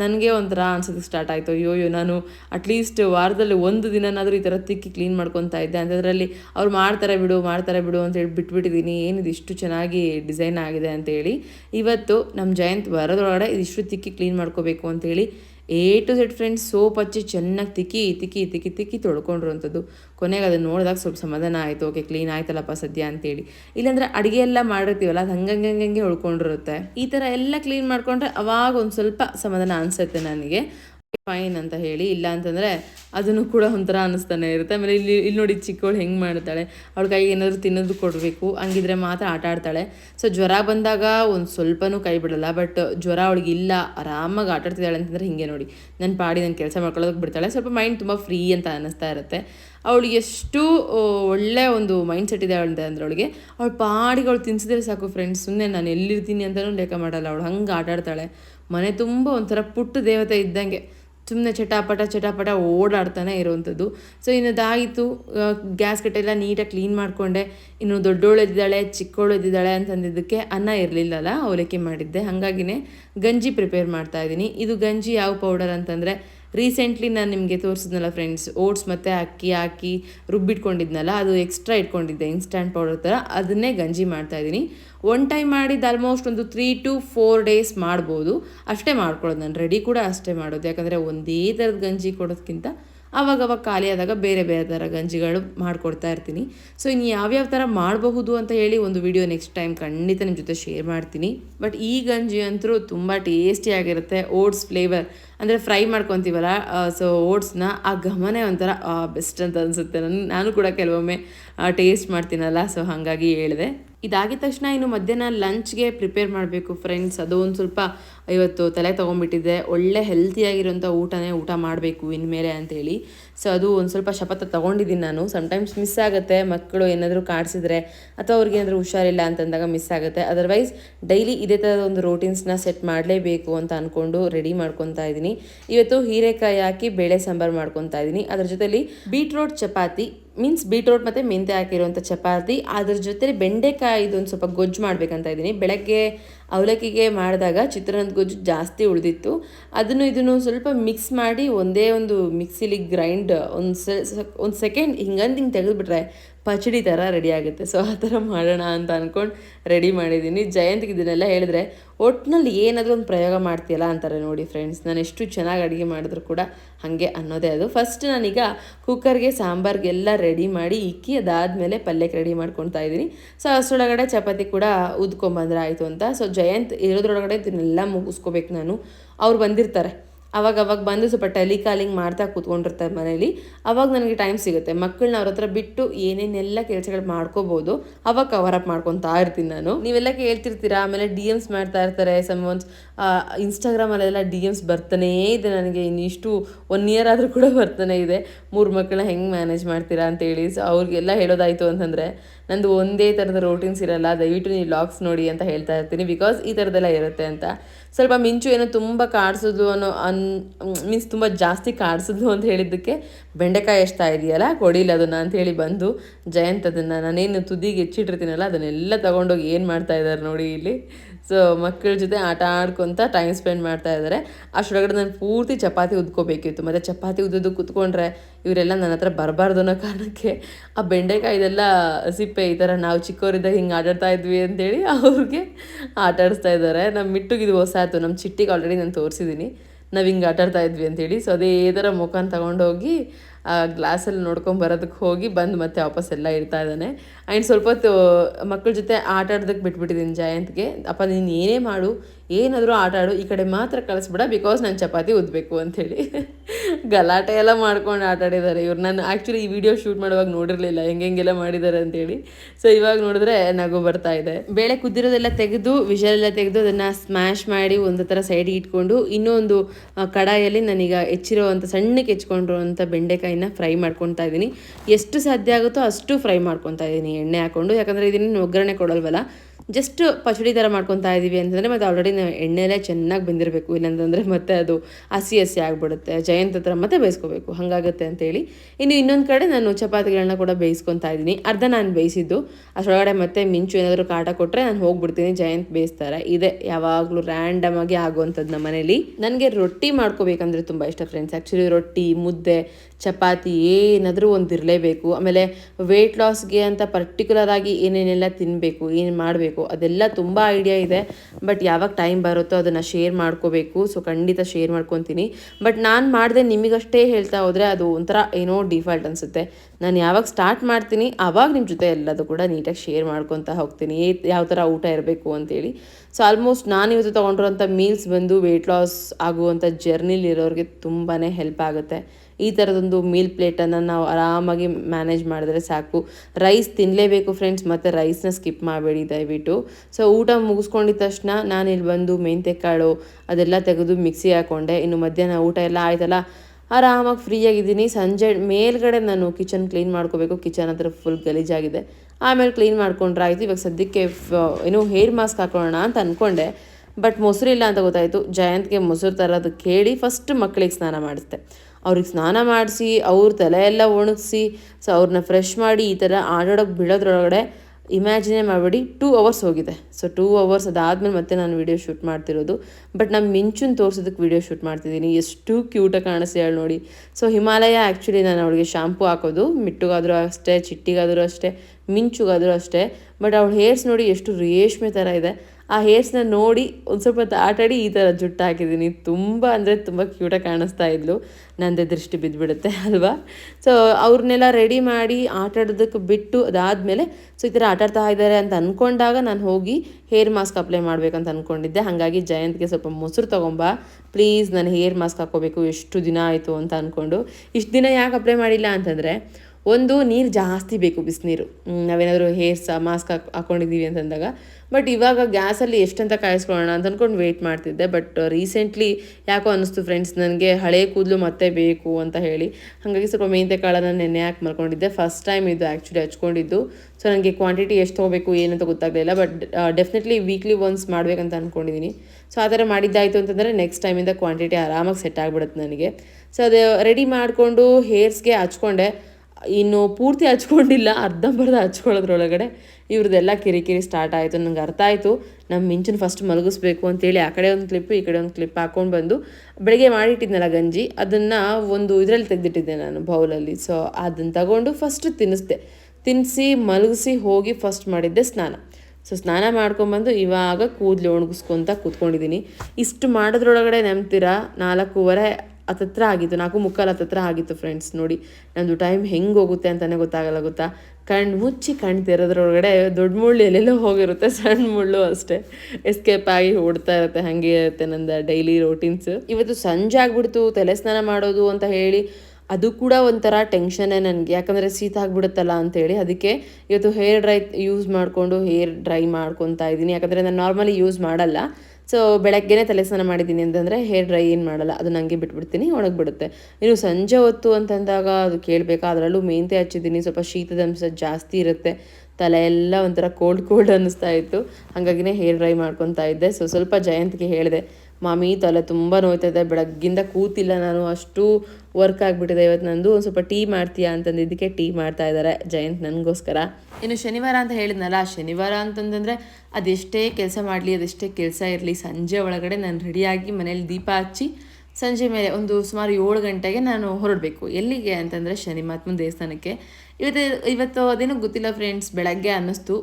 A: ನನಗೆ ಒಂಥರ ಅನ್ಸೋದಕ್ಕೆ ಸ್ಟಾರ್ಟ್ ಆಯಿತು. ಅಯ್ಯೋ ನಾನು ಅಟ್ಲೀಸ್ಟ್ ವಾರದಲ್ಲಿ ಒಂದು ದಿನನಾದರೂ ಈ ಥರ ತಿಕ್ಕಿ ಕ್ಲೀನ್ ಮಾಡ್ಕೊತಾ ಇದ್ದೆ. ಅಂಥದ್ರಲ್ಲಿ ಅವ್ರು ಮಾಡ್ತಾರೆ ಬಿಡು ಮಾಡ್ತಾರೆ ಬಿಡು ಅಂತ ಹೇಳಿ ಬಿಟ್ಬಿಟ್ಟಿದ್ದೀನಿ. ಏನಿದು, ಇಷ್ಟು ಚೆನ್ನಾಗಿ ಡಿಸೈನ್ ಆಗಿದೆ ಅಂತೇಳಿ ಇವತ್ತು ನಮ್ಮ ಜಯಂತ್ ಬರೋದ್ರೊಳಗಡೆ ಇದಿಷ್ಟು ತಿಕ್ಕಿ ಕ್ಲೀನ್ ಮಾಡ್ಕೋಬೇಕು ಅಂತೇಳಿ ಎ ಟು ಸೆಟ್ ಫ್ರೆಂಡ್ಸ್ ಸೋಪ್ ಹಚ್ಚಿ ಚೆನ್ನಾಗಿ ತಿಕ್ಕಿ ತಿಕ್ಕಿ ತಿಕ್ಕಿ ತಿಕ್ಕಿ ತೊಳ್ಕೊಂಡಿರುವಂಥದ್ದು ಕೊನೆಗೆ ಅದನ್ನು ನೋಡಿದಾಗ ಸ್ವಲ್ಪ ಸಮಾಧಾನ ಆಯಿತು ಓಕೆ ಕ್ಲೀನ್ ಆಯ್ತಲ್ಲಪ್ಪ ಸದ್ಯ ಅಂತೇಳಿ. ಇಲ್ಲಾಂದರೆ ಅಡುಗೆ ಎಲ್ಲ ಮಾಡಿರ್ತೀವಲ್ಲ, ಅದು ಹಂಗಂಗೆ ಹಂಗಂಗೆ ಉಳ್ಕೊಂಡಿರುತ್ತೆ. ಈ ಥರ ಎಲ್ಲ ಕ್ಲೀನ್ ಮಾಡಿಕೊಂಡ್ರೆ ಅವಾಗ ಒಂದು ಸ್ವಲ್ಪ ಸಮಾಧಾನ ಅನಿಸುತ್ತೆ ನನಗೆ. ಫೈನ್ ಅಂತ ಹೇಳಿ ಇಲ್ಲ ಅಂತಂದರೆ ಅದನ್ನು ಕೂಡ ಒಂಥರ ಅನ್ನಿಸ್ತಾನೆ ಇರುತ್ತೆ. ಆಮೇಲೆ ಇಲ್ಲಿ ಇಲ್ಲಿ ನೋಡಿ ಚಿಕ್ಕವಳು ಹೆಂಗೆ ಮಾಡ್ತಾಳೆ. ಅವಳ ಕೈಗೆ ಏನಾದರೂ ತಿನ್ನೋದು ಕೊಡಬೇಕು ಹಂಗಿದ್ರೆ ಮಾತ್ರ ಆಟ ಆಡ್ತಾಳೆ. ಸೊ ಜ್ವರ ಬಂದಾಗ ಒಂದು ಸ್ವಲ್ಪನೂ ಕೈ ಬಿಡಲ್ಲ ಬಟ್ ಜ್ವರ ಅವಳಿಗೆ ಇಲ್ಲ ಆರಾಮಾಗಿ ಆಟ ಆಡ್ತಿದ್ದಾಳೆ ಅಂತಂದರೆ ಹಿಂಗೆ ನೋಡಿ. ನನ್ನ ಪಾಡಿ ನನ್ನ ಕೆಲಸ ಮಾಡ್ಕೊಳ್ಳೋದಕ್ಕೆ ಬಿಡ್ತಾಳೆ. ಸ್ವಲ್ಪ ಮೈಂಡ್ ತುಂಬ ಫ್ರೀ ಅಂತ ಅನ್ನಿಸ್ತಾ ಇರುತ್ತೆ. ಅವಳು ಎಷ್ಟು ಆ, ಒಳ್ಳೆ ಒಂದು ಮೈಂಡ್ ಸೆಟ್ ಇದೆ ಅವಳಿದೆ ಅಂದರೆ ಅವಳಿಗೆ ಅವಳು ಪಾಡಿಗೆ ಅವಳು ತಿನ್ಸಿದ್ರೆ ಸಾಕು ಫ್ರೆಂಡ್ಸ್ ಸುಮ್ಮನೆ ನಾನು ಎಲ್ಲಿರ್ತೀನಿ ಅಂತಲೂ ಲೆಕ್ಕ ಮಾಡಲ್ಲ. ಅವಳು ಹಂಗೆ ಆಟಾಡ್ತಾಳೆ ಮನೆ ತುಂಬ ಒಂಥರ ಪುಟ್ಟ ದೇವತೆ ಇದ್ದಂಗೆ. ಸುಮ್ಮನೆ ಚಟಾಪಟ ಚಟಾಪಟ ಓಡಾಡ್ತಾನೆ ಇರುವಂಥದ್ದು ಸೊ ಇನ್ನು ಅದಾಯಿತು ಗ್ಯಾಸ್ ಕಟ್ಟೆಲ್ಲ ನೀಟಾಗಿ ಕ್ಲೀನ್ ಮಾಡಿಕೊಂಡೆ. ಇನ್ನು ದೊಡ್ಡೋಳು ಎದ್ದಿದ್ದಾಳೆ ಚಿಕ್ಕೋಳು ಎದ್ದಿದ್ದಾಳೆ ಅಂತಂದಿದ್ದಕ್ಕೆ ಅನ್ನ ಇರಲಿಲ್ಲಲ್ಲ, ಅವಲಕ್ಕಿ ಮಾಡಿದ್ದೆ. ಹಾಗಾಗಿನೇ ಗಂಜಿ ಪ್ರಿಪೇರ್ ಮಾಡ್ತಾ ಇದ್ದೀನಿ. ಇದು ಗಂಜಿ ಯಾವ ಪೌಡರ್ ಅಂತಂದರೆ ರೀಸೆಂಟ್ಲಿ ನಾನು ನಿಮಗೆ ತೋರಿಸಿದ್ನಲ್ಲ ಫ್ರೆಂಡ್ಸ್ ಓಟ್ಸ್ ಮತ್ತು ಅಕ್ಕಿ ಹಾಕಿ ರುಬ್ಬಿಟ್ಕೊಂಡಿದ್ನಲ್ಲ, ಅದು ಎಕ್ಸ್ಟ್ರಾ ಇಟ್ಕೊಂಡಿದ್ದೆ ಇನ್ಸ್ಟಂಟ್ ಪೌಡರ್ ಥರ ಅದನ್ನೇ ಗಂಜಿ ಮಾಡ್ತಾ ಇದ್ದೀನಿ. ಒನ್ ಟೈಮ್ ಮಾಡಿದ್ದು ಆಲ್ಮೋಸ್ಟ್ ಒಂದು ತ್ರೀ ಟು ಫೋರ್ ಡೇಸ್ ಮಾಡ್ಬೋದು. ಅಷ್ಟೇ ಮಾಡ್ಕೊಳ್ಳೋದು, ನಾನು ರೆಡಿ ಕೂಡ ಅಷ್ಟೇ ಮಾಡೋದು. ಯಾಕಂದರೆ ಒಂದೇ ಥರದ ಗಂಜಿ ಕೊಡೋದಕ್ಕಿಂತ ಅವಾಗವಾಗ ಖಾಲಿ ಆದಾಗ ಬೇರೆ ಬೇರೆ ಥರ ಗಂಜಿಗಳು ಮಾಡಿಕೊಡ್ತಾ ಇರ್ತೀನಿ. ಸೊ ಇನ್ನು ಯಾವ್ಯಾವ ಥರ ಮಾಡಬಹುದು ಅಂತ ಹೇಳಿ ಒಂದು ವಿಡಿಯೋ ನೆಕ್ಸ್ಟ್ ಟೈಮ್ ಖಂಡಿತ ನಿಮ್ಮ ಜೊತೆ ಶೇರ್ ಮಾಡ್ತೀನಿ. ಬಟ್ ಈ ಗಂಜಿ ಅಂತೂ ತುಂಬ ಟೇಸ್ಟಿಯಾಗಿರುತ್ತೆ ಓಟ್ಸ್ ಫ್ಲೇವರ್ ಅಂದರೆ ಫ್ರೈ ಮಾಡ್ಕೊತೀವಲ್ಲ ಸೊ ಓಟ್ಸ್ನ ಆ ಗಮನೆ ಒಂಥರ ಬೆಸ್ಟ್ ಅಂತ ಅನಿಸುತ್ತೆ. ನನ್ನ ನಾನು ಕೂಡ ಕೆಲವೊಮ್ಮೆ ಟೇಸ್ಟ್ ಮಾಡ್ತೀನಲ್ಲ ಸೊ ಹಾಗಾಗಿ ಹೇಳಿದೆ. ಇದಾಗಿದ ತಕ್ಷಣ ಇನ್ನು ಮಧ್ಯಾಹ್ನ ಲಂಚ್ಗೆ ಪ್ರಿಪೇರ್ ಮಾಡಬೇಕು ಫ್ರೆಂಡ್ಸ್. ಅದು ಒಂದು ಸ್ವಲ್ಪ ಇವತ್ತು ತಲೆ ತೊಗೊಂಡ್ಬಿಟ್ಟಿದ್ದೆ ಒಳ್ಳೆ ಹೆಲ್ತಿಯಾಗಿರೋಂಥ ಊಟನೇ ಊಟ ಮಾಡಬೇಕು ಇನ್ಮೇಲೆ ಅಂತೇಳಿ. ಸೊ ಅದು ಒಂದು ಸ್ವಲ್ಪ ಶಪಥ ತೊಗೊಂಡಿದ್ದೀನಿ ನಾನು. ಸಮ್ಟೈಮ್ಸ್ ಮಿಸ್ ಆಗುತ್ತೆ. ಮಕ್ಕಳು ಏನಾದರೂ ಕಾಡಿಸಿದ್ರೆ ಅಥವಾ ಅವ್ರಿಗೆ ಏನಾದರೂ ಹುಷಾರಿಲ್ಲ ಅಂತಂದಾಗ ಮಿಸ್ ಆಗುತ್ತೆ. ಅದರ್ವೈಸ್ ಡೈಲಿ ಇದೇ ಥರದ ಒಂದು ರೋಟೀನ್ಸ್ನ ಸೆಟ್ ಮಾಡಲೇಬೇಕು ಅಂತ ಅಂದ್ಕೊಂಡು ರೆಡಿ ಮಾಡ್ಕೊತಾ ಇದ್ದೀನಿ ಇವತ್ತು ಹೀರೆಕಾಯಿ ಹಾಕಿ, ಬೇಳೆ ಸಾಂಬಾರು ಮಾಡ್ಕೊತಾ ಇದ್ದೀನಿ ಅದರ ಜೊತೆಯಲ್ಲಿ ಬೀಟ್ರೋಟ್ ಚಪಾತಿ ಮೀನ್ಸ್ ಬೀಟ್ರೋಟ್ ಮತ್ತು ಮೆಂತೆ ಹಾಕಿರುವಂಥ ಚಪಾತಿ. ಅದ್ರ ಜೊತೆ ಬೆಂಡೆಕಾಯಿ ಇದೊಂದು ಸ್ವಲ್ಪ ಗೊಜ್ಜು ಮಾಡಬೇಕಂತ ಇದ್ದೀನಿ. ಬೆಳಗ್ಗೆ ಅವಲಕ್ಕಿಗೆ ಮಾಡಿದಾಗ ಚಿತ್ರಾನ್ನದ ಗೊಜ್ಜು ಜಾಸ್ತಿ ಉಳಿದಿತ್ತು. ಅದನ್ನು ಇದನ್ನು ಸ್ವಲ್ಪ ಮಿಕ್ಸ್ ಮಾಡಿ ಒಂದೇ ಒಂದು ಮಿಕ್ಸಿಲಿ ಗ್ರೈಂಡ್ ಒಂದು ಒಂದು ಸೆಕೆಂಡ್ ಹಿಂಗಂದು ಹಿಂಗೆ ತೆಗೆದುಬಿಟ್ರೆ ಪಚಡಿ ಥರ ರೆಡಿ ಆಗುತ್ತೆ. ಸೊ ಆ ಥರ ಮಾಡೋಣ ಅಂತ ಅಂದ್ಕೊಂಡು ರೆಡಿ ಮಾಡಿದ್ದೀನಿ ಜಯಂತಿಗೆ ಇದನ್ನೆಲ್ಲ ಹೇಳಿದ್ರೆ ಒಟ್ಟಿನಲ್ಲಿ ಏನಾದರೂ ಒಂದು ಪ್ರಯೋಗ ಮಾಡ್ತೀಯಲ್ಲ ಅಂತಾರೆ ನೋಡಿ ಫ್ರೆಂಡ್ಸ್ ನಾನು ಎಷ್ಟು ಚೆನ್ನಾಗಿ ಅಡುಗೆ ಮಾಡಿದ್ರು ಕೂಡ ಹಾಗೆ ಅನ್ನೋದೇ ಅದು. ಫಸ್ಟ್ ನಾನೀಗ ಕುಕ್ಕರ್ಗೆ ಸಾಂಬಾರ್ಗೆಲ್ಲ ರೆಡಿ ಮಾಡಿ ಇಕ್ಕಿ ಅದಾದಮೇಲೆ ಪಲ್ಯಕ್ಕೆ ರೆಡಿ ಮಾಡ್ಕೊತಾ ಇದ್ದೀನಿ. ಸೊ ಅಷ್ಟರೊಳಗಡೆ ಚಪಾತಿ ಕೂಡ ಉದ್ಕೊಂಬಂದ್ರೆ ಆಯಿತು ಅಂತ. ಸೊ ಜಯಂತ್ ಇರೋದ್ರೊಳಗಡೆ ಇದನ್ನೆಲ್ಲ ಮುಗಿಸ್ಕೋಬೇಕು ನಾನು. ಅವ್ರು ಬಂದಿರ್ತಾರೆ. ಅವಾಗ ಅವಾಗ ಬಂದು ಸ್ವಲ್ಪ ಟೆಲಿಕಾಲಿಂಗ್ ಮಾಡ್ತಾ ಕೂತ್ಕೊಂಡಿರ್ತಾರೆ ಮನೇಲಿ. ಅವಾಗ ನನಗೆ ಟೈಮ್ ಸಿಗುತ್ತೆ. ಮಕ್ಕಳನ್ನ ಅವ್ರ ಹತ್ರ ಬಿಟ್ಟು ಏನೇನೆಲ್ಲ ಕೆಲಸಗಳು ಮಾಡ್ಕೋಬಹುದು ಅವಾಗ ಕವರ್ ಅಪ್ ಮಾಡ್ಕೊತಾ ಇರ್ತೀನಿ ನಾನು. ನೀವೆಲ್ಲ ಕೇಳ್ತಿರ್ತೀರಾ? ಆಮೇಲೆ ಡಿ ಎಮ್ಸ್ ಮಾಡ್ತಾ ಇರ್ತಾರೆ. ಸಮ್ ಒನ್ಸ್ ಇನ್ಸ್ಟಾಗ್ರಾಮಲ್ಲೆಲ್ಲ ಡಿ ಎಮ್ಸ್ ಬರ್ತಾನೇ ಇದೆ ನನಗೆ. ಇನ್ನಿಷ್ಟು ಒನ್ ಇಯರ್ ಆದರೂ ಕೂಡ ಬರ್ತಾನೆ ಇದೆ. ಮೂರು ಮಕ್ಕಳನ್ನ ಹೆಂಗೆ ಮ್ಯಾನೇಜ್ ಮಾಡ್ತೀರಾ ಅಂತೇಳಿ. ಸೊ ಅವ್ರಿಗೆಲ್ಲ ಹೇಳೋದಾಯಿತು ಅಂತಂದರೆ ನಂದು ಒಂದೇ ಥರದ ರೋಟೀನ್ಸ್ ಇರಲ್ಲ, ದಯವಿಟ್ಟು ನೀವು ಲಾಗ್ಸ್ ನೋಡಿ ಅಂತ ಹೇಳ್ತಾ ಇರ್ತೀನಿ. ಬಿಕಾಸ್ ಈ ಥರದ್ದೆಲ್ಲ ಇರುತ್ತೆ ಅಂತ. ಸ್ವಲ್ಪ ಮಿಂಚು ಏನೋ ತುಂಬ ಕಾಡಿಸೋದು ಅನ್ನೋ ಅನ್ ಮೀನ್ಸ್ ತುಂಬ ಜಾಸ್ತಿ ಕಾಡಿಸಿದ್ಲು ಅಂತ ಹೇಳಿದ್ದಕ್ಕೆ ಬೆಂಡೆಕಾಯಿ ಎಷ್ಟಾ ಇದೆಯಲ್ಲ, ಕೊಡಿಲ್ಲ ಅದನ್ನು ಅಂತ ಹೇಳಿ ಬಂದು ಜಯಂತ್ ಅದನ್ನು ನಾನೇನು ತುದಿಗೆ ಹೆಚ್ಚಿಟ್ಟಿರ್ತೀನಲ್ಲ ಅದನ್ನೆಲ್ಲ ತೊಗೊಂಡೋಗಿ ಏನು ಮಾಡ್ತಾ ಇದ್ದಾರೆ ನೋಡಿ ಇಲ್ಲಿ. ಸೊ ಮಕ್ಕಳ ಜೊತೆ ಆಟ ಆಡ್ಕೊತ ಟೈಮ್ ಸ್ಪೆಂಡ್ ಮಾಡ್ತಾ ಇದ್ದಾರೆ ಅಷ್ಟೊಳಗಡೆ ನಾನು ಪೂರ್ತಿ ಚಪಾತಿ ಉದ್ಕೋಬೇಕಿತ್ತು. ಮತ್ತು ಚಪಾತಿ ಉದ್ದೋದು ಕೂತ್ಕೊಂಡ್ರೆ ಇವರೆಲ್ಲ ನನ್ನ ಹತ್ರ ಬರಬಾರ್ದು ಅನ್ನೋ ಕಾರಣಕ್ಕೆ ಆ ಬೆಂಡೆಕಾಯಿದೆಲ್ಲ ಸಿಪ್ಪೆ ಈ ಥರ ನಾವು ಚಿಕ್ಕವರಿದ್ದಾಗ ಹಿಂಗೆ ಆಟಾಡ್ತಾ ಇದ್ವಿ ಅಂತೇಳಿ ಅವ್ರಿಗೆ ಆಟ ಆಡಿಸ್ತಾ ಇದ್ದಾರೆ ನಮ್ಮ ಮಿಟ್ಟುಗೆ ಇದು ಹೊಸ ಆಯಿತು ನಮ್ಮ ಚಿಟ್ಟಿಗೆ ಆಲ್ರೆಡಿ ನಾನು ತೋರಿಸಿದ್ದೀನಿ ನಾವು ಹಿಂಗೆ ಆಟಾಡ್ತಾ ಇದ್ವಿ ಅಂತೇಳಿ. ಸೊ ಅದೇ ಥರ ಮುಖಾನ್ ತಗೊಂಡೋಗಿ ಆ ಗ್ಲಾಸಲ್ಲಿ ನೋಡ್ಕೊಂಡು ಬರೋದಕ್ಕೆ ಹೋಗಿ ಬಂದು ಮತ್ತೆ ವಾಪಸ್ ಎಲ್ಲ ಇಡ್ತಾ ಇದ್ದಾನೆ ಆ್ಯಂಡ್ ಸ್ವಲ್ಪ ಹೊತ್ತು ಮಕ್ಕಳ ಜೊತೆ ಆಟ ಆಡೋದಕ್ಕೆ ಬಿಟ್ಬಿಟ್ಟಿದ್ದೀನಿ ಜಯಂತ್ಗೆ. ಅಪ್ಪ, ನೀನು ಏನೇ ಮಾಡು, ಏನಾದರೂ ಆಟ ಆಡು, ಈ ಕಡೆ ಮಾತ್ರ ಕಳಿಸ್ಬೇಡ ಬಿಕಾಸ್ ನಾನು ಚಪಾತಿ ಉದ್ಬೇಕು ಅಂಥೇಳಿ. ಗಲಾಟೆ ಎಲ್ಲ ಮಾಡ್ಕೊಂಡು ಆಟ ಆಡಿದ್ದಾರೆ ಇವ್ರು. ನಾನು ಆ್ಯಕ್ಚುಲಿ ಈ ವಿಡಿಯೋ ಶೂಟ್ ಮಾಡುವಾಗ ನೋಡಿರಲಿಲ್ಲ, ಹೆಂಗೆ ಹೆಂಗೆಲ್ಲ ಮಾಡಿದ್ದಾರೆ ಅಂತೇಳಿ ಸೊ ಇವಾಗ ನೋಡಿದ್ರೆ ನಗು ಬರ್ತಾ ಇದೆ. ಬೇಳೆ ಕುದ್ದಿರೋದೆಲ್ಲ ತೆಗೆದು ವಿಷಲ್ ಎಲ್ಲ ತೆಗೆದು ಅದನ್ನು ಸ್ಮ್ಯಾಶ್ ಮಾಡಿ ಒಂದು ಥರ ಸೈಡಿಗೆ ಇಟ್ಕೊಂಡು, ಇನ್ನೊಂದು ಕಡಾಯಲ್ಲಿ ನಾನೀಗ ಹೆಚ್ಚಿರುವಂಥ ಸಣ್ಣಕ್ಕೆ ಹೆಚ್ಕೊಂಡಿರುವಂಥ ಬೆಂಡೆಕಾಯಿನ ಫ್ರೈ ಮಾಡ್ಕೊತಾ ಇದ್ದೀನಿ. ಎಷ್ಟು ಸಾಧ್ಯ ಆಗುತ್ತೋ ಅಷ್ಟು ಫ್ರೈ ಮಾಡ್ಕೊತಾ ಇದ್ದೀನಿ ಎಣ್ಣೆ ಹಾಕ್ಕೊಂಡು ಯಾಕಂದರೆ ಇದನ್ನು ಒಗ್ಗರಣೆ ಕೊಡಲ್ವಲ್ಲ? ಜಸ್ಟ್ ಪಚಡಿ ಥರ ಮಾಡ್ಕೊತಾ ಇದ್ದೀವಿ ಅಂತಂದರೆ ಮತ್ತು ಆಲ್ರೆಡಿ ನಾವು ಎಣ್ಣೆಲೇ ಚೆನ್ನಾಗಿ ಬೆಂದಿರಬೇಕು. ಇಲ್ಲಾಂತಂದರೆ ಮತ್ತೆ ಅದು ಹಸಿ ಹಸಿ ಆಗಿಬಿಡುತ್ತೆ. ಜಯಂತ ಹತ್ರ ಮತ್ತೆ ಬೇಯಿಸ್ಕೋಬೇಕು. ಹಾಗಾಗುತ್ತೆ ಅಂತೇಳಿ ಇನ್ನು ಇನ್ನೊಂದು ಕಡೆ ನಾನು ಚಪಾತಿಗಳನ್ನ ಕೂಡ ಬೇಯಿಸ್ಕೊತಾ ಇದ್ದೀನಿ ಅರ್ಧ ನಾನು ಬೇಯಿಸಿದ್ದು. ಅಷ್ಟರೊಳಗಡೆ ಮತ್ತೆ ಮಿಂಚು ಏನಾದರೂ ಕಾಟ ಕೊಟ್ಟರೆ ನಾನು ಹೋಗ್ಬಿಡ್ತೀನಿ. ಜಯಂತ್ ಬೇಯಿಸ್ತಾರೆ. ಇದೆ ಯಾವಾಗಲೂ ರ್ಯಾಂಡಮ್ ಆಗಿ ಆಗುವಂಥದ್ದು ನಮ್ಮ ಮನೇಲಿ. ನನಗೆ ರೊಟ್ಟಿ ಮಾಡ್ಕೋಬೇಕಂದ್ರೆ ತುಂಬ ಇಷ್ಟ ಫ್ರೆಂಡ್ಸ್ ಆ್ಯಕ್ಚುಲಿ ರೊಟ್ಟಿ, ಮುದ್ದೆ, ಚಪಾತಿ ಏನಾದರೂ ಒಂದು ಇರಲೇಬೇಕು. ಆಮೇಲೆ ವೆಯ್ಟ್ ಲಾಸ್ಗೆ ಅಂತ ಪರ್ಟಿಕ್ಯುಲರ್ ಆಗಿ ಏನೇನೆಲ್ಲ ತಿನ್ನಬೇಕು ಏನು ಮಾಡಬೇಕು ಅದೆಲ್ಲ ತುಂಬ ಐಡಿಯಾ ಇದೆ. ಬಟ್ ಯಾವಾಗ ಟೈಮ್ ಬರುತ್ತೋ ಅದನ್ನು ಶೇರ್ ಮಾಡ್ಕೋಬೇಕು. ಸೊ ಖಂಡಿತ ಶೇರ್ ಮಾಡ್ಕೊತೀನಿ. ಬಟ್ ನಾನು ಮಾಡಿದೆ ನಿಮಗಷ್ಟೇ ಹೇಳ್ತಾ ಹೋದರೆ ಅದು ಒಂಥರ ಏನೋ ಡಿಫಾಲ್ಟ್ ಅನಿಸುತ್ತೆ. ನಾನು ಯಾವಾಗ ಸ್ಟಾರ್ಟ್ ಮಾಡ್ತೀನಿ ಆವಾಗ ನಿಮ್ಮ ಜೊತೆ ಎಲ್ಲದೂ ಕೂಡ ನೀಟಾಗಿ ಶೇರ್ ಮಾಡ್ಕೊತಾ ಹೋಗ್ತೀನಿ. ಯಾವ ಥರ ಊಟ ಇರಬೇಕು ಅಂತೇಳಿ. ಸೊ ಆಲ್ಮೋಸ್ಟ್ ನಾನು ಇವತ್ತು ತೊಗೊಂಡಿರೋಂಥ ಮೀಲ್ಸ್ ಬಂದು ವೆಯ್ಟ್ ಲಾಸ್ ಆಗುವಂಥ ಜರ್ನಿಲಿರೋರಿಗೆ ತುಂಬಾ ಹೆಲ್ಪ್ ಆಗುತ್ತೆ. ಈ ಥರದೊಂದು ಮೀಲ್ ಪ್ಲೇಟನ್ನು ನಾವು ಆರಾಮಾಗಿ ಮ್ಯಾನೇಜ್ ಮಾಡಿದ್ರೆ ಸಾಕು. ರೈಸ್ ತಿನ್ನಲೇಬೇಕು ಫ್ರೆಂಡ್ಸ್ ಮತ್ತು ರೈಸ್ನ ಸ್ಕಿಪ್ ಮಾಡಬೇಡಿ ದಯವಿಟ್ಟು. ಸೊ ಊಟ ಮುಗಿಸ್ಕೊಂಡಿದ ತಕ್ಷಣ ನಾನು ಇಲ್ಲಿ ಬಂದು ಮೆಂತೆಕಾಳು ಅದೆಲ್ಲ ತೆಗೆದು ಮಿಕ್ಸಿ ಹಾಕ್ಕೊಂಡೆ ಇನ್ನು ಮಧ್ಯಾಹ್ನ ಊಟ ಎಲ್ಲ ಆಯ್ತಲ್ಲ, ಆರಾಮಾಗಿ ಫ್ರೀಯಾಗಿದ್ದೀನಿ ಸಂಜೆ ಮೇಲ್ಗಡೆ ನಾನು ಕಿಚನ್ ಕ್ಲೀನ್ ಮಾಡ್ಕೋಬೇಕು. ಕಿಚನ್ ಹತ್ರ ಫುಲ್ ಗಲೀಜಾಗಿದೆ. ಆಮೇಲೆ ಕ್ಲೀನ್ ಮಾಡ್ಕೊಂಡ್ರೆ ಆಯಿತು ಇವಾಗ ಸದ್ಯಕ್ಕೆ ಏನು ಹೇರ್ ಮಾಸ್ಕ್ ಹಾಕೊಳ್ಳೋಣ ಅಂತ ಅಂದ್ಕೊಂಡೆ ಬಟ್ ಮೊಸರಿಲ್ಲ ಅಂತ ಗೊತ್ತಾಯಿತು. ಜಯಂತ್ಗೆ ಮೊಸರು ತರೋದು ಕೇಳಿ ಫಸ್ಟ್ ಮಕ್ಕಳಿಗೆ ಸ್ನಾನ ಮಾಡಿಸ್ದೆ. ಅವ್ರಿಗೆ ಸ್ನಾನ ಮಾಡಿಸಿ, ಅವ್ರ ತಲೆ ಎಲ್ಲ ಒಣಗಿಸಿ, ಸೊ ಅವ್ರನ್ನ ಫ್ರೆಶ್ ಮಾಡಿ ಈ ಥರ ಆಡಾಡೋಕೆ ಬಿಡೋದ್ರೊಳಗಡೆ ಇಮ್ಯಾಜಿನೇ ಮಾಡಬೇಡಿ ಟೂ ಅವರ್ಸ್ ಹೋಗಿದೆ. ಸೊ ಟೂ ಅವರ್ಸ್ ಅದಾದಮೇಲೆ ಮತ್ತೆ ನಾನು ವಿಡಿಯೋ ಶೂಟ್ ಮಾಡ್ತಿರೋದು. ಬಟ್ ನಾನು ಮಿಂಚುನ್ ತೋರ್ಸೋದಕ್ಕೆ ವಿಡಿಯೋ ಶೂಟ್ ಮಾಡ್ತಿದ್ದೀನಿ. ಎಷ್ಟು ಕ್ಯೂಟಾಗಿ ಹೇಳಿ ನೋಡಿ. ಸೊ ಹಿಮಾಲಯ ಆ್ಯಕ್ಚುಲಿ ನಾನು ಅವಳಿಗೆ ಶಾಂಪೂ ಹಾಕೋದು. ಮಿಟ್ಟುಗಾದರೂ ಅಷ್ಟೇ, ಚಿಟ್ಟಿಗಾದರೂ ಅಷ್ಟೇ, ಮಿಂಚುಗಾದರೂ ಅಷ್ಟೇ. ಬಟ್ ಅವಳ ಹೇರ್ಸ್ ನೋಡಿ ಎಷ್ಟು ರೇಷ್ಮೆ ಥರ ಇದೆ. ಆ ಹೇರ್ಸ್ನ ನೋಡಿ ಒಂದು ಸ್ವಲ್ಪ ಆಟಾಡಿ ಈ ಥರ ಜುಟ್ಟು ಹಾಕಿದ್ದೀನಿ. ತುಂಬ ಅಂದರೆ ತುಂಬ ಕ್ಯೂಟಾಗಿ ಕಾಣಿಸ್ತಾ ಇದ್ಲು. ನಂದೇ ದೃಷ್ಟಿ ಬಿದ್ದುಬಿಡುತ್ತೆ ಅಲ್ವಾ? ಸೊ ಅವ್ರನ್ನೆಲ್ಲ ರೆಡಿ ಮಾಡಿ ಆಟಾಡೋದಕ್ಕೆ ಬಿಟ್ಟು ಅದಾದಮೇಲೆ ಸೊ ಈ ಥರ ಆಟಾಡ್ತಾ ಇದ್ದಾರೆ ಅಂತ ಅಂದ್ಕೊಂಡಾಗ ನಾನು ಹೋಗಿ ಹೇರ್ ಮಾಸ್ಕ್ ಅಪ್ಲೈ ಮಾಡ್ಬೇಕಂತ ಅಂದ್ಕೊಂಡಿದ್ದೆ ಹಾಗಾಗಿ ಜಯಂತ್ಗೆ ಸ್ವಲ್ಪ ಮೊಸರು ತೊಗೊಂಬ. ಪ್ಲೀಸ್ ನಾನು ಹೇರ್ ಮಾಸ್ಕ್ ಹಾಕ್ಕೋಬೇಕು. ಎಷ್ಟು ದಿನ ಆಯಿತು ಅಂತ ಅಂದ್ಕೊಂಡು ಇಷ್ಟು ದಿನ ಯಾಕೆ ಅಪ್ಲೈ ಮಾಡಿಲ್ಲ ಅಂತಂದರೆ ಒಂದು ನೀರು ಜಾಸ್ತಿ ಬೇಕು ಬಿಸಿನೀರು. ನಾವೇನಾದರೂ ಹೇರ್ಸ್ ಮಾಸ್ಕ್ ಹಾಕ್ ಹಾಕ್ಕೊಂಡಿದ್ದೀವಿ ಅಂತಂದಾಗ ಬಟ್ ಇವಾಗ ಗ್ಯಾಸಲ್ಲಿ ಎಷ್ಟಂತ ಕಾಯಿಸ್ಕೊಳ್ಳೋಣ ಅಂತ ಅಂದ್ಕೊಂಡು ವೆಯ್ಟ್ ಮಾಡ್ತಿದ್ದೆ. ಬಟ್ ರೀಸೆಂಟ್ಲಿ ಯಾಕೋ ಅನ್ನಿಸ್ತು ಫ್ರೆಂಡ್ಸ್ ನನಗೆ ಹಳೆ ಕೂದಲು ಮತ್ತೆ ಬೇಕು ಅಂತ ಹೇಳಿ. ಹಾಗಾಗಿ ಸ್ವಲ್ಪ ಮೆಂತೆ ಕಾಳನ್ನು ನೆನೆ ಹಾಕಿ ಮಲ್ಕೊಂಡಿದ್ದೆ. ಫಸ್ಟ್ ಟೈಮ್ ಇದು ಆ್ಯಕ್ಚುಲಿ ಹಚ್ಕೊಂಡಿದ್ದು. ಸೊ ನನಗೆ ಕ್ವಾಂಟಿಟಿ ಎಷ್ಟು ತೊಗೋಬೇಕು ಏನಂತ ಗೊತ್ತಾಗಲಿಲ್ಲ. ಬಟ್ ಡೆಫಿನೆಟ್ಲಿ ವೀಕ್ಲಿ ಒನ್ಸ್ ಮಾಡಬೇಕಂತ ಅಂದ್ಕೊಂಡಿದ್ದೀನಿ ಸೊ ಆ ಥರ ಮಾಡಿದ್ದಾಯಿತು ಅಂತಂದರೆ ನೆಕ್ಸ್ಟ್ ಟೈಮಿಂದ ಕ್ವಾಂಟಿಟಿ ಆರಾಮಾಗಿ ಸೆಟ್ ಆಗಿಬಿಡುತ್ತೆ ನನಗೆ. ಸೊ ಅದು ರೆಡಿ ಮಾಡಿಕೊಂಡು ಹೇರ್ಸ್ಗೆ ಹಚ್ಕೊಂಡೆ. ಇನ್ನು ಪೂರ್ತಿ ಹಚ್ಕೊಂಡಿಲ್ಲ ಅರ್ಧಂಬರ್ಧ ಹಚ್ಕೊಳ್ಳೋದ್ರೊಳಗಡೆ ಇವ್ರದ್ದೆಲ್ಲ ಕಿರಿಕಿರಿ ಸ್ಟಾರ್ಟ್ ಆಯಿತು. ನನಗೆ ಅರ್ಥ ಆಯಿತು. ನಮ್ಮ ಮಿಂಚನ ಫಸ್ಟ್ ಮಲಗಿಸ್ಬೇಕು ಅಂತೇಳಿ ಆ ಕಡೆ ಒಂದು ಕ್ಲಿಪ್ ಈ ಕಡೆ ಒಂದು ಕ್ಲಿಪ್ ಹಾಕ್ಕೊಂಡು ಬಂದು ಬೆಳಗ್ಗೆ ಮಾಡಿಟ್ಟಿದ್ನಲ್ಲ ಗಂಜಿ, ಅದನ್ನು ಒಂದು ಇದರಲ್ಲಿ ತೆಗೆದಿಟ್ಟಿದ್ದೆ ನಾನು ಬೌಲಲ್ಲಿ. ಸೊ ಅದನ್ನು ತಗೊಂಡು ಫಸ್ಟ್ ತಿನ್ನಿಸ್ದೆ. ತಿನ್ನಿಸಿ ಮಲಗಿಸಿ ಹೋಗಿ ಫಸ್ಟ್ ಮಾಡಿದ್ದೆ ಸ್ನಾನ. ಸೊ ಸ್ನಾನ ಮಾಡ್ಕೊಂಬಂದು ಇವಾಗ ಕೂದಲು ಒಣಗಿಸ್ಕೊತ ಕೂತ್ಕೊಂಡಿದ್ದೀನಿ. ಇಷ್ಟು ಮಾಡೋದ್ರೊಳಗಡೆ ನೆಮ್ತೀರಾ? ನಾಲ್ಕೂವರೆ ಹತ್ತತ್ರ ಆಗಿತ್ತು, ನಾಲ್ಕು ಮುಕ್ಕಾಲು ಹತ್ತತ್ರ ಆಗಿತ್ತು ಫ್ರೆಂಡ್ಸ್ ನೋಡಿ. ನಂದು ಟೈಮ್ ಹೆಂಗೆ ಹೋಗುತ್ತೆ ಅಂತಲೇ ಗೊತ್ತಾಗಲ್ಲ ಗೊತ್ತಾ? ಕಣ್ಣು ಮುಚ್ಚಿ ಕಣ್ಣು ತೆರೆದ್ರೊಳಗಡೆ ದೊಡ್ಡ ಮುಳ್ಳು ಎಲ್ಲೆಲ್ಲೋ ಹೋಗಿರುತ್ತೆ, ಸಣ್ಣ ಮುಳ್ಳು ಅಷ್ಟೇ. ಎಸ್ಕೇಪ್ ಆಗಿ ಓಡ್ತಾ ಇರುತ್ತೆ, ಹಾಗೆ ಇರುತ್ತೆ ನಂದು ಡೈಲಿ ರೋಟೀನ್ಸ್ ಇವತ್ತು ಸಂಜೆ ಆಗ್ಬಿಡ್ತು ತಲೆ ಸ್ನಾನ ಮಾಡೋದು ಅಂತ ಹೇಳಿ, ಅದು ಕೂಡ ಒಂಥರ ಟೆನ್ಷನೇ ನನಗೆ. ಯಾಕಂದರೆ ಶೀತ ಆಗಿಬಿಡುತ್ತಲ್ಲ ಅಂತೇಳಿ ಅದಕ್ಕೆ ಇವತ್ತು ಹೇರ್ ಡ್ರೈ ಯೂಸ್ ಮಾಡಿಕೊಂಡು ಹೇರ್ ಡ್ರೈ ಮಾಡ್ಕೊತಾ ಇದ್ದೀನಿ. ಯಾಕಂದರೆ ನಾನು ನಾರ್ಮಲಿ ಯೂಸ್ ಮಾಡಲ್ಲ. ಸೊ ಬೆಳಗ್ಗೆನೇ ತಲೆ ಸ್ನಾನ ಮಾಡಿದ್ದೀನಿ ಅಂತಂದರೆ ಹೇರ್ ಡ್ರೈ ಏನು ಮಾಡಲ್ಲ ಅದು ನನಗೆ ಬಿಟ್ಬಿಡ್ತೀನಿ, ಒಣಗಿಬಿಡುತ್ತೆ. ಇನ್ನು ಸಂಜೆ ಹೊತ್ತು ಅಂತಂದಾಗ ಅದು ಕೇಳಬೇಕಾ, ಅದರಲ್ಲೂ ಮೆಂತೆ ಹಚ್ಚಿದ್ದೀನಿ, ಸ್ವಲ್ಪ ಶೀತದ ಅಂಶ ಜಾಸ್ತಿ ಇರುತ್ತೆ. ತಲೆ ಎಲ್ಲ ಒಂಥರ ಕೋಲ್ಡ್ ಕೋಲ್ಡ್ ಅನ್ನಿಸ್ತಾ ಇತ್ತು. ಹಾಗಾಗಿನೇ ಹೇರ್ ಡ್ರೈ ಮಾಡ್ಕೊತಾ ಇದ್ದೆ. ಸೊ ಸ್ವಲ್ಪ ಜಯಂತ್ಗೆ ಹೇಳಿದೆ, ಮಾಮಿ, ತಲೆ ತುಂಬ ನೋಯ್ತಾ ಇದೆ ಬೆಳಗ್ಗಿಂದ ಕೂತಿಲ್ಲ ನಾನು, ಅಷ್ಟು ವರ್ಕ್ ಆಗಿಬಿಟ್ಟಿದೆ ಇವತ್ತು ನಂದು, ಒಂದು ಸ್ವಲ್ಪ ಟೀ ಮಾಡ್ತೀಯಾ? ಇದಕ್ಕೆ ಟೀ ಮಾಡ್ತಾ ಇದ್ದಾರೆ ಜಯಂತ್ ನನಗೋಸ್ಕರ. ಇನ್ನು ಶನಿವಾರ ಅಂತ ಹೇಳಿದ್ನಲ್ಲ, ಶನಿವಾರ ಅಂತಂದ್ರೆ ಅದೆಷ್ಟೇ ಕೆಲಸ ಮಾಡಲಿ, ಅದೆಷ್ಟೇ ಕೆಲಸ ಇರಲಿ, ಸಂಜೆ ಒಳಗಡೆ ನಾನು ರೆಡಿಯಾಗಿ ಮನೇಲಿ ದೀಪ ಹಚ್ಚಿ ಸಂಜೆ ಮೇಲೆ ಒಂದು ಸುಮಾರು ಏಳು ಗಂಟೆಗೆ ನಾನು ಹೊರಡಬೇಕು. ಎಲ್ಲಿಗೆ ಅಂತಂದರೆ ಶನಿ ಮಹಾತ್ಮನ ದೇವಸ್ಥಾನಕ್ಕೆ. ಇವತ್ತು ಇವತ್ತು ಅದೇನೋ ಗೊತ್ತಿಲ್ಲ ಫ್ರೆಂಡ್ಸ್ ಬೆಳಗ್ಗೆ ಅನ್ನಿಸ್ತು.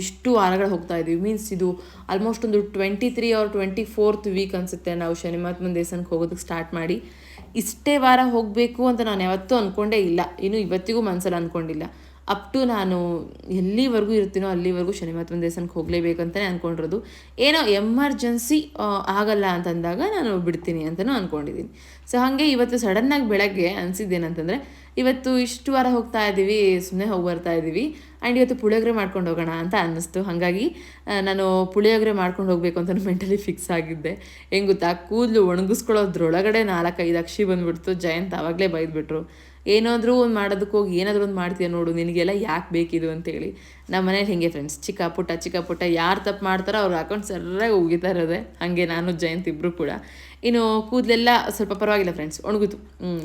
A: ಇಷ್ಟು ವಾರಗಳು ಹೋಗ್ತಾ ಇದ್ದೀವಿ ಮೀನ್ಸ್ ಇದು ಆಲ್ಮೋಸ್ಟ್ ಒಂದು twenty three or twenty fourth week ಅನಿಸುತ್ತೆ ನಾವು ಶನಿ ಮಹಾತ್ಮನ ದೇವಸ್ಥಾನಕ್ಕೆ ಹೋಗೋದಕ್ಕೆ ಸ್ಟಾರ್ಟ್ ಮಾಡಿ. ಇಷ್ಟೇ ವಾರ ಹೋಗಬೇಕು ಅಂತ ನಾನು ಯಾವತ್ತೂ ಅಂದ್ಕೊಂಡೇ ಇಲ್ಲ. ಇನ್ನೂ ಇವತ್ತಿಗೂ ಮನಸ್ಸಲ್ಲಿ ಅಂದ್ಕೊಂಡಿಲ್ಲ ಅಪ್ ಟು ನಾನು ಎಲ್ಲಿವರೆಗೂ ಇರ್ತೀನೋ ಅಲ್ಲಿವರೆಗೂ ಶನಿ ಮಹತ್ವ ದೇವಸ್ಥಾನಕ್ಕೆ ಹೋಗಲೇಬೇಕಂತಲೇ ಅಂದ್ಕೊಂಡಿರೋದು ಏನೋ ಎಮರ್ಜೆನ್ಸಿ ಆಗಲ್ಲ ಅಂತಂದಾಗ ನಾನು ಬಿಡ್ತೀನಿ ಅಂತಲೂ ಅಂದ್ಕೊಂಡಿದ್ದೀನಿ ಸೊ ಹಾಗೆ ಇವತ್ತು ಸಡನ್ನಾಗಿ ಬೆಳಗ್ಗೆ ಅನಿಸಿದ್ದೇನಂತಂದರೆ ಇವತ್ತು ಇಷ್ಟು ವಾರ ಹೋಗ್ತಾ ಇದ್ದೀವಿ ಸುಮ್ಮನೆ ಹೋಗಿ ಬರ್ತಾ ಇದ್ದೀವಿ ಆ್ಯಂಡ್ ಇವತ್ತು ಪುಳಿಯೋಗರೆ ಮಾಡ್ಕೊಂಡು ಹೋಗೋಣ ಅಂತ ಅನ್ನಿಸ್ತು. ಹಾಗಾಗಿ ನಾನು ಪುಳಿಯೋಗರೆ ಮಾಡ್ಕೊಂಡು ಹೋಗಬೇಕು ಅಂತ ಮೆಂಟಲಿ ಫಿಕ್ಸ್ ಆಗಿದ್ದೆ. ಹೆಂಗ್ ಗೊತ್ತಾ? ಕೂದಲು ಒಣಗಿಸ್ಕೊಳ್ಳೋದ್ರೊಳಗಡೆ ನಾಲ್ಕೈದು ಅಕ್ಷಿ ಬಂದುಬಿಡ್ತು. ಜಯಂತ್ ಆವಾಗಲೇ ಬೈದ್ಬಿಟ್ರು. ಏನಾದರೂ ಒಂದು ಮಾಡೋದಕ್ಕೆ ಹೋಗಿ ಏನಾದರೂ ಒಂದು ಮಾಡ್ತೀಯ ನೋಡು, ನಿನಗೆಲ್ಲ ಯಾಕೆ ಬೇಕಿದು ಅಂತೇಳಿ. ನಮ್ಮ ಮನೇಲಿ ಹೇಗೆ ಫ್ರೆಂಡ್ಸ್ ಚಿಕ್ಕ ಪುಟ್ಟ ಚಿಕ್ಕ ಪುಟ್ಟ ಯಾರು ತಪ್ಪು ಮಾಡ್ತಾರೋ ಅವ್ರು ಹಾಕೊಂಡು ಸರಿಯಾಗಿ ಉಗಿತಾ ಇರೋದೆ. ಹಾಗೆ ನಾನು, ಜಯಂತ್ ಇಬ್ಬರು ಕೂಡ. ಇನ್ನು ಕೂದಲೆಲ್ಲ ಸ್ವಲ್ಪ ಪರವಾಗಿಲ್ಲ ಫ್ರೆಂಡ್ಸ್ ಒಣಗಿತು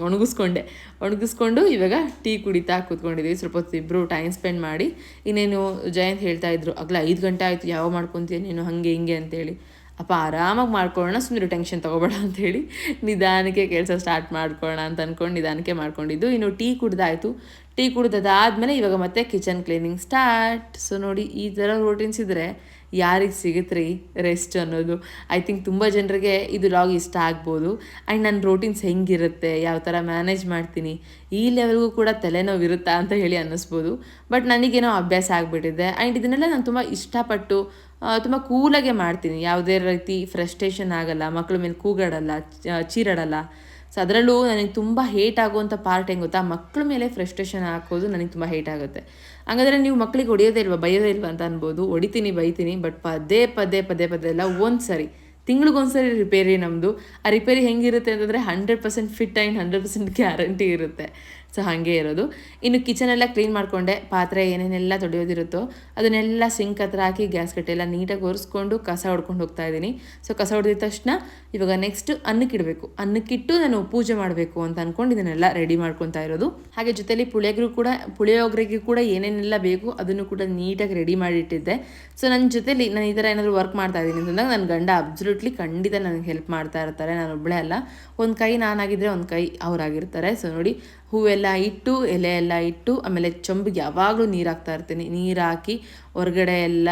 A: ಒಣಗಿಸ್ಕೊಂಡೆ. ಒಣಗಿಸ್ಕೊಂಡು ಇವಾಗ ಟೀ ಕುಡಿತಾ ಕೂತ್ಕೊಂಡಿದ್ದೀವಿ ಸ್ವಲ್ಪ ಹೊತ್ತು ಇಬ್ಬರು ಟೈಮ್ ಸ್ಪೆಂಡ್ ಮಾಡಿ. ಇನ್ನೇನು ಜಯಂತ್ ಹೇಳ್ತಾ ಇದ್ರು, ಅಗ್ಲ ಐದು ಗಂಟೆ ಆಯಿತು ಯಾವ ಮಾಡ್ಕೊತೀಯ ನೀನು, ಹಾಗೆ ಹಿಂಗೆ ಅಂತೇಳಿ. ಅಪ್ಪ ಆರಾಮಾಗಿ ಮಾಡ್ಕೊಳ್ಳೋಣ ಸುಮ್ಮನೆ ಟೆನ್ಷನ್ ತೊಗೋಬೇಡ ಅಂತೇಳಿ ನಿಧಾನಕ್ಕೆ ಕೆಲಸ ಸ್ಟಾರ್ಟ್ ಮಾಡ್ಕೊಳ್ಳೋಣ ಅಂತ ಅಂದ್ಕೊಂಡು ನಿಧಾನಕ್ಕೆ ಮಾಡ್ಕೊಂಡಿದ್ದು. ಇನ್ನು ಟೀ ಕುಡ್ದಾಯಿತು. ಟೀ ಕುಡ್ದಾದ್ಮೇಲೆ ಇವಾಗ ಮತ್ತೆ ಕಿಚನ್ ಕ್ಲೀನಿಂಗ್ ಸ್ಟಾರ್ಟ್ ಸೊ ನೋಡಿ ಈ ಥರ ರೂಟೀನ್ಸ್ ಇದ್ದರೆ ಯಾರಿಗೆ ಸಿಗುತ್ತೆ ರೀ ರೆಸ್ಟ್ ಅನ್ನೋದು. ಐ ಥಿಂಕ್ ತುಂಬ ಜನರಿಗೆ ಇದು ಲಾಗ್ ಇಷ್ಟ ಆಗ್ಬೋದು. ಆ್ಯಂಡ್ ನನ್ನ ರೋಟೀನ್ಸ್ ಹೆಂಗಿರುತ್ತೆ, ಯಾವ ಥರ ಮ್ಯಾನೇಜ್ ಮಾಡ್ತೀನಿ, ಈ ಲೆವೆಲ್ಗೂ ಕೂಡ ತಲೆನೋವು ಇರುತ್ತಾ ಅಂತ ಹೇಳಿ ಅನ್ನಿಸ್ಬೋದು. ಬಟ್ ನನಗೇನೋ ಅಭ್ಯಾಸ ಆಗಿಬಿಟ್ಟಿದೆ. ಆ್ಯಂಡ್ ಇದನ್ನೆಲ್ಲ ನಾನು ತುಂಬ ಇಷ್ಟಪಟ್ಟು ತುಂಬ ಕೂಲಾಗೆ ಮಾಡ್ತೀನಿ. ಯಾವುದೇ ರೀತಿ ಫ್ರಸ್ಟ್ರೇಷನ್ ಆಗಲ್ಲ ಮಕ್ಕಳ ಮೇಲೆ ಕೂಗಾಡಲ್ಲ ಚೀರಾಡಲ್ಲ. ಸೊ ಅದರಲ್ಲೂ ನನಗೆ ತುಂಬ ಹೇಟ್ ಆಗುವಂಥ ಪಾರ್ಟ್ ಹೆಂಗೆ ಗೊತ್ತಾ? ಮಕ್ಕಳ ಮೇಲೆ ಫ್ರಸ್ಟ್ರೇಷನ್ ಹಾಕೋದು ನನಗೆ ತುಂಬ ಹೇಟ್ ಆಗುತ್ತೆ. ಹಂಗಾದ್ರೆ ನೀವು ಮಕ್ಕಳಿಗೆ ಹೊಡೆಯೋದೇ ಇಲ್ವಾ? ಬೈಯೋದೇ ಇಲ್ವಾ ಅಂತ ಅನ್ಬೋದು. ಹೊಡಿತೀನಿ, ಬೈತೀನಿ ಬಟ್ ಪದೇ ಪದೇ ಪದೇ ಪದೇ ಎಲ್ಲ ಒಂದು ಸರಿ ತಿಂಗಳಿಗೊಂದ್ಸರಿ ರಿಪೇರಿ ನಮ್ಮದು ಆ ರಿಪೇರಿ ಹೆಂಗಿರುತ್ತೆ ಅಂತಂದರೆ hundred percent fit and hundred percent guarantee ಇರುತ್ತೆ. ಸೊ ಹಾಗೆ ಇರೋದು. ಇನ್ನು ಕಿಚನೆಲ್ಲ ಕ್ಲೀನ್ ಮಾಡಿಕೊಂಡೆ. ಪಾತ್ರೆ ಏನೇನೆಲ್ಲ ತೊಡೆಯೋದಿರುತ್ತೋ ಅದನ್ನೆಲ್ಲ ಸಿಂಕ್ ಹತ್ರ ಹಾಕಿ ಗ್ಯಾಸ್ ಕಟ್ಟೆಲ್ಲ ನೀಟಾಗಿ ಒರೆಸ್ಕೊಂಡು ಕಸ ಹೊಡ್ಕೊಂಡು ಹೋಗ್ತಾ ಇದ್ದೀನಿ. ಸೊ ಕಸ ಹೊಡೆದಿದ ತಕ್ಷಣ ಇವಾಗ ನೆಕ್ಸ್ಟ್ ಅನ್ನಕ್ಕಿಡಬೇಕು ಅನ್ನಕ್ಕಿಟ್ಟು ನಾನು ಪೂಜೆ ಮಾಡಬೇಕು ಅಂತ ಅಂದ್ಕೊಂಡು ಇದನ್ನೆಲ್ಲ ರೆಡಿ ಮಾಡ್ಕೊತಾ ಇರೋದು. ಹಾಗೆ ಜೊತೆಲಿ ಪುಳಿಯೋಗರು ಕೂಡ, ಪುಳಿಯೋಗ್ರಿಗೆ ಕೂಡ ಏನೇನೆಲ್ಲ ಬೇಕು ಅದನ್ನು ಕೂಡ ನೀಟಾಗಿ ರೆಡಿ ಮಾಡಿಟ್ಟಿದ್ದೆ. ಸೊ ನನ್ನ ಜೊತೆಲಿ ನಾನು ಈ ಥರ ಏನಾದರೂ ವರ್ಕ್ ಮಾಡ್ತಾ ಇದ್ದೀನಿ ಅಂತಂದಾಗ ನನ್ನ ಗಂಡ ಅಬ್ಸಲ್ಯೂಟ್ಲಿ ಖಂಡಿತ ನನಗೆ ಹೆಲ್ಪ್ ಮಾಡ್ತಾ ಇರ್ತಾರೆ. ನಾನು ಒಬ್ಬಳೇ ಅಲ್ಲ. ಒಂದು ಕೈ ನಾನಾಗಿದ್ದರೆ ಒಂದು ಕೈ ಅವರಾಗಿರ್ತಾರೆ. ಸೊ ನೋಡಿ ಹೂವೆಲ್ಲ ಇಟ್ಟು ಎಲೆ ಎಲ್ಲ ಇಟ್ಟು, ಆಮೇಲೆ ಚೊಂಬಿಗೆ ಯಾವಾಗಲೂ ನೀರು ಹಾಕ್ತಾ ಇರ್ತೀನಿ. ನೀರು ಹಾಕಿ ಹೊರಗಡೆ ಎಲ್ಲ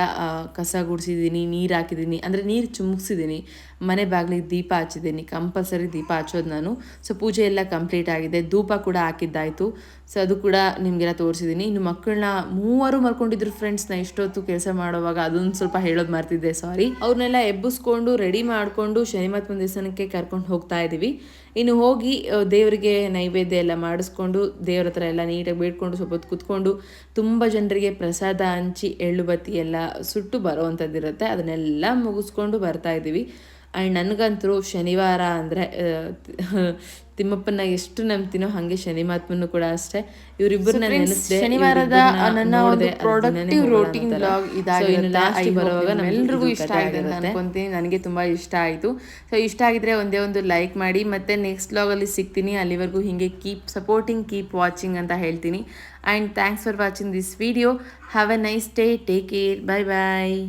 A: ಕಸ ಗುಡಿಸಿದ್ದೀನಿ ನೀರು ಹಾಕಿದ್ದೀನಿ ಅಂದರೆ ನೀರು ಚುಮ್ಕ್ಸಿದ್ದೀನಿ. ಮನೆ ಬಾಗಿಲಿಗೆ ದೀಪ ಹಚ್ಚಿದ್ದೀನಿ, ಕಂಪಲ್ಸರಿ ದೀಪ ಹಚ್ಚೋದು ನಾನು. ಸೊ ಪೂಜೆ ಎಲ್ಲ ಕಂಪ್ಲೀಟ್ ಆಗಿದೆ. ಧೂಪ ಕೂಡ ಹಾಕಿದ್ದಾಯಿತು. ಸೊ ಅದು ಕೂಡ ನಿಮಗೆಲ್ಲ ತೋರಿಸಿದ್ದೀನಿ. ಇನ್ನು ಮಕ್ಕಳನ್ನ ಮೂವರು ಮರ್ಕೊಂಡಿದ್ರು ಫ್ರೆಂಡ್ಸ್ನ ಎಷ್ಟೊತ್ತು ಕೆಲಸ ಮಾಡುವಾಗ ಅದೊಂದು ಸ್ವಲ್ಪ ಹೇಳೋದು ಮರ್ತಿದ್ದೆ ಸಾರಿ ಅವ್ರನ್ನೆಲ್ಲ ಎಬ್ಬಿಸ್ಕೊಂಡು ರೆಡಿ ಮಾಡಿಕೊಂಡು ಶನಿಮತ್ ದೇವಸ್ಥಾನಕ್ಕೆ ಕರ್ಕೊಂಡು ಹೋಗ್ತಾ ಇದ್ದೀವಿ ಇನ್ನು ಹೋಗಿ ದೇವರಿಗೆ ನೈವೇದ್ಯ ಎಲ್ಲ ಮಾಡಿಸ್ಕೊಂಡು, ದೇವ್ರ ಹತ್ರ ಎಲ್ಲ ನೀಟಾಗಿ ಬೇಡ್ಕೊಂಡು, ಸ್ವಲ್ಪ ಹೊತ್ತು ಕುತ್ಕೊಂಡು, ತುಂಬ ಜನರಿಗೆ ಪ್ರಸಾದ ಹಂಚಿ, ಎಳ್ಳು ಬತ್ತಿ ಎಲ್ಲ ಸುಟ್ಟು ಬರೋವಂಥದ್ದಿರುತ್ತೆ. ಅದನ್ನೆಲ್ಲ ಮುಗಿಸ್ಕೊಂಡು ಬರ್ತಾ ಇದ್ದೀವಿ ಆ್ಯಂಡ್ ನನಗಂತೂ ಶನಿವಾರ ಅಂದರೆ ತಿಮ್ಮಪ್ಪನ ಎಷ್ಟು ನಂಬ್ತೀನೋ ಹಾಗೆ ಶನಿಮಾತ್ಮನು ಕೂಡ ಅಷ್ಟೇ. ಇವರಿಬ್ಬರನ್ನ ನೆನೆಸ್ದೆ
C: ಶನಿವಾರದ ನನ್ನ ಒಂದು
A: ಪ್ರೊಡಕ್ಟಿವ್
C: ರೋಟೀನ್
A: ಬ್ಲಾಗ್.
C: ಇದಾಗಿರುತ್ತೆ.
A: ಬರುವಾಗ ನಮ್ಗೆ
C: ಇಷ್ಟ ಆಗಿದೆ ಅಂತ.
A: ಅನ್ಕೊಂತೀನಿ. ನನಗೆ ತುಂಬ ಇಷ್ಟ ಆಯಿತು. ಸೊ ಇಷ್ಟ ಆಗಿದ್ರೆ ಒಂದೇ ಒಂದು ಲೈಕ್ ಮಾಡಿ. ಮತ್ತೆ ನೆಕ್ಸ್ಟ್ ವ್ಲಾಗಲ್ಲಿ ಸಿಗ್ತೀನಿ. ಅಲ್ಲಿವರೆಗೂ ಹಿಂಗೆ ಕೀಪ್ ಸಪೋರ್ಟಿಂಗ್ ಕೀಪ್ ವಾಚಿಂಗ್ ಅಂತ ಹೇಳ್ತೀನಿ. And thanks for watching this video have a nice day take care bye bye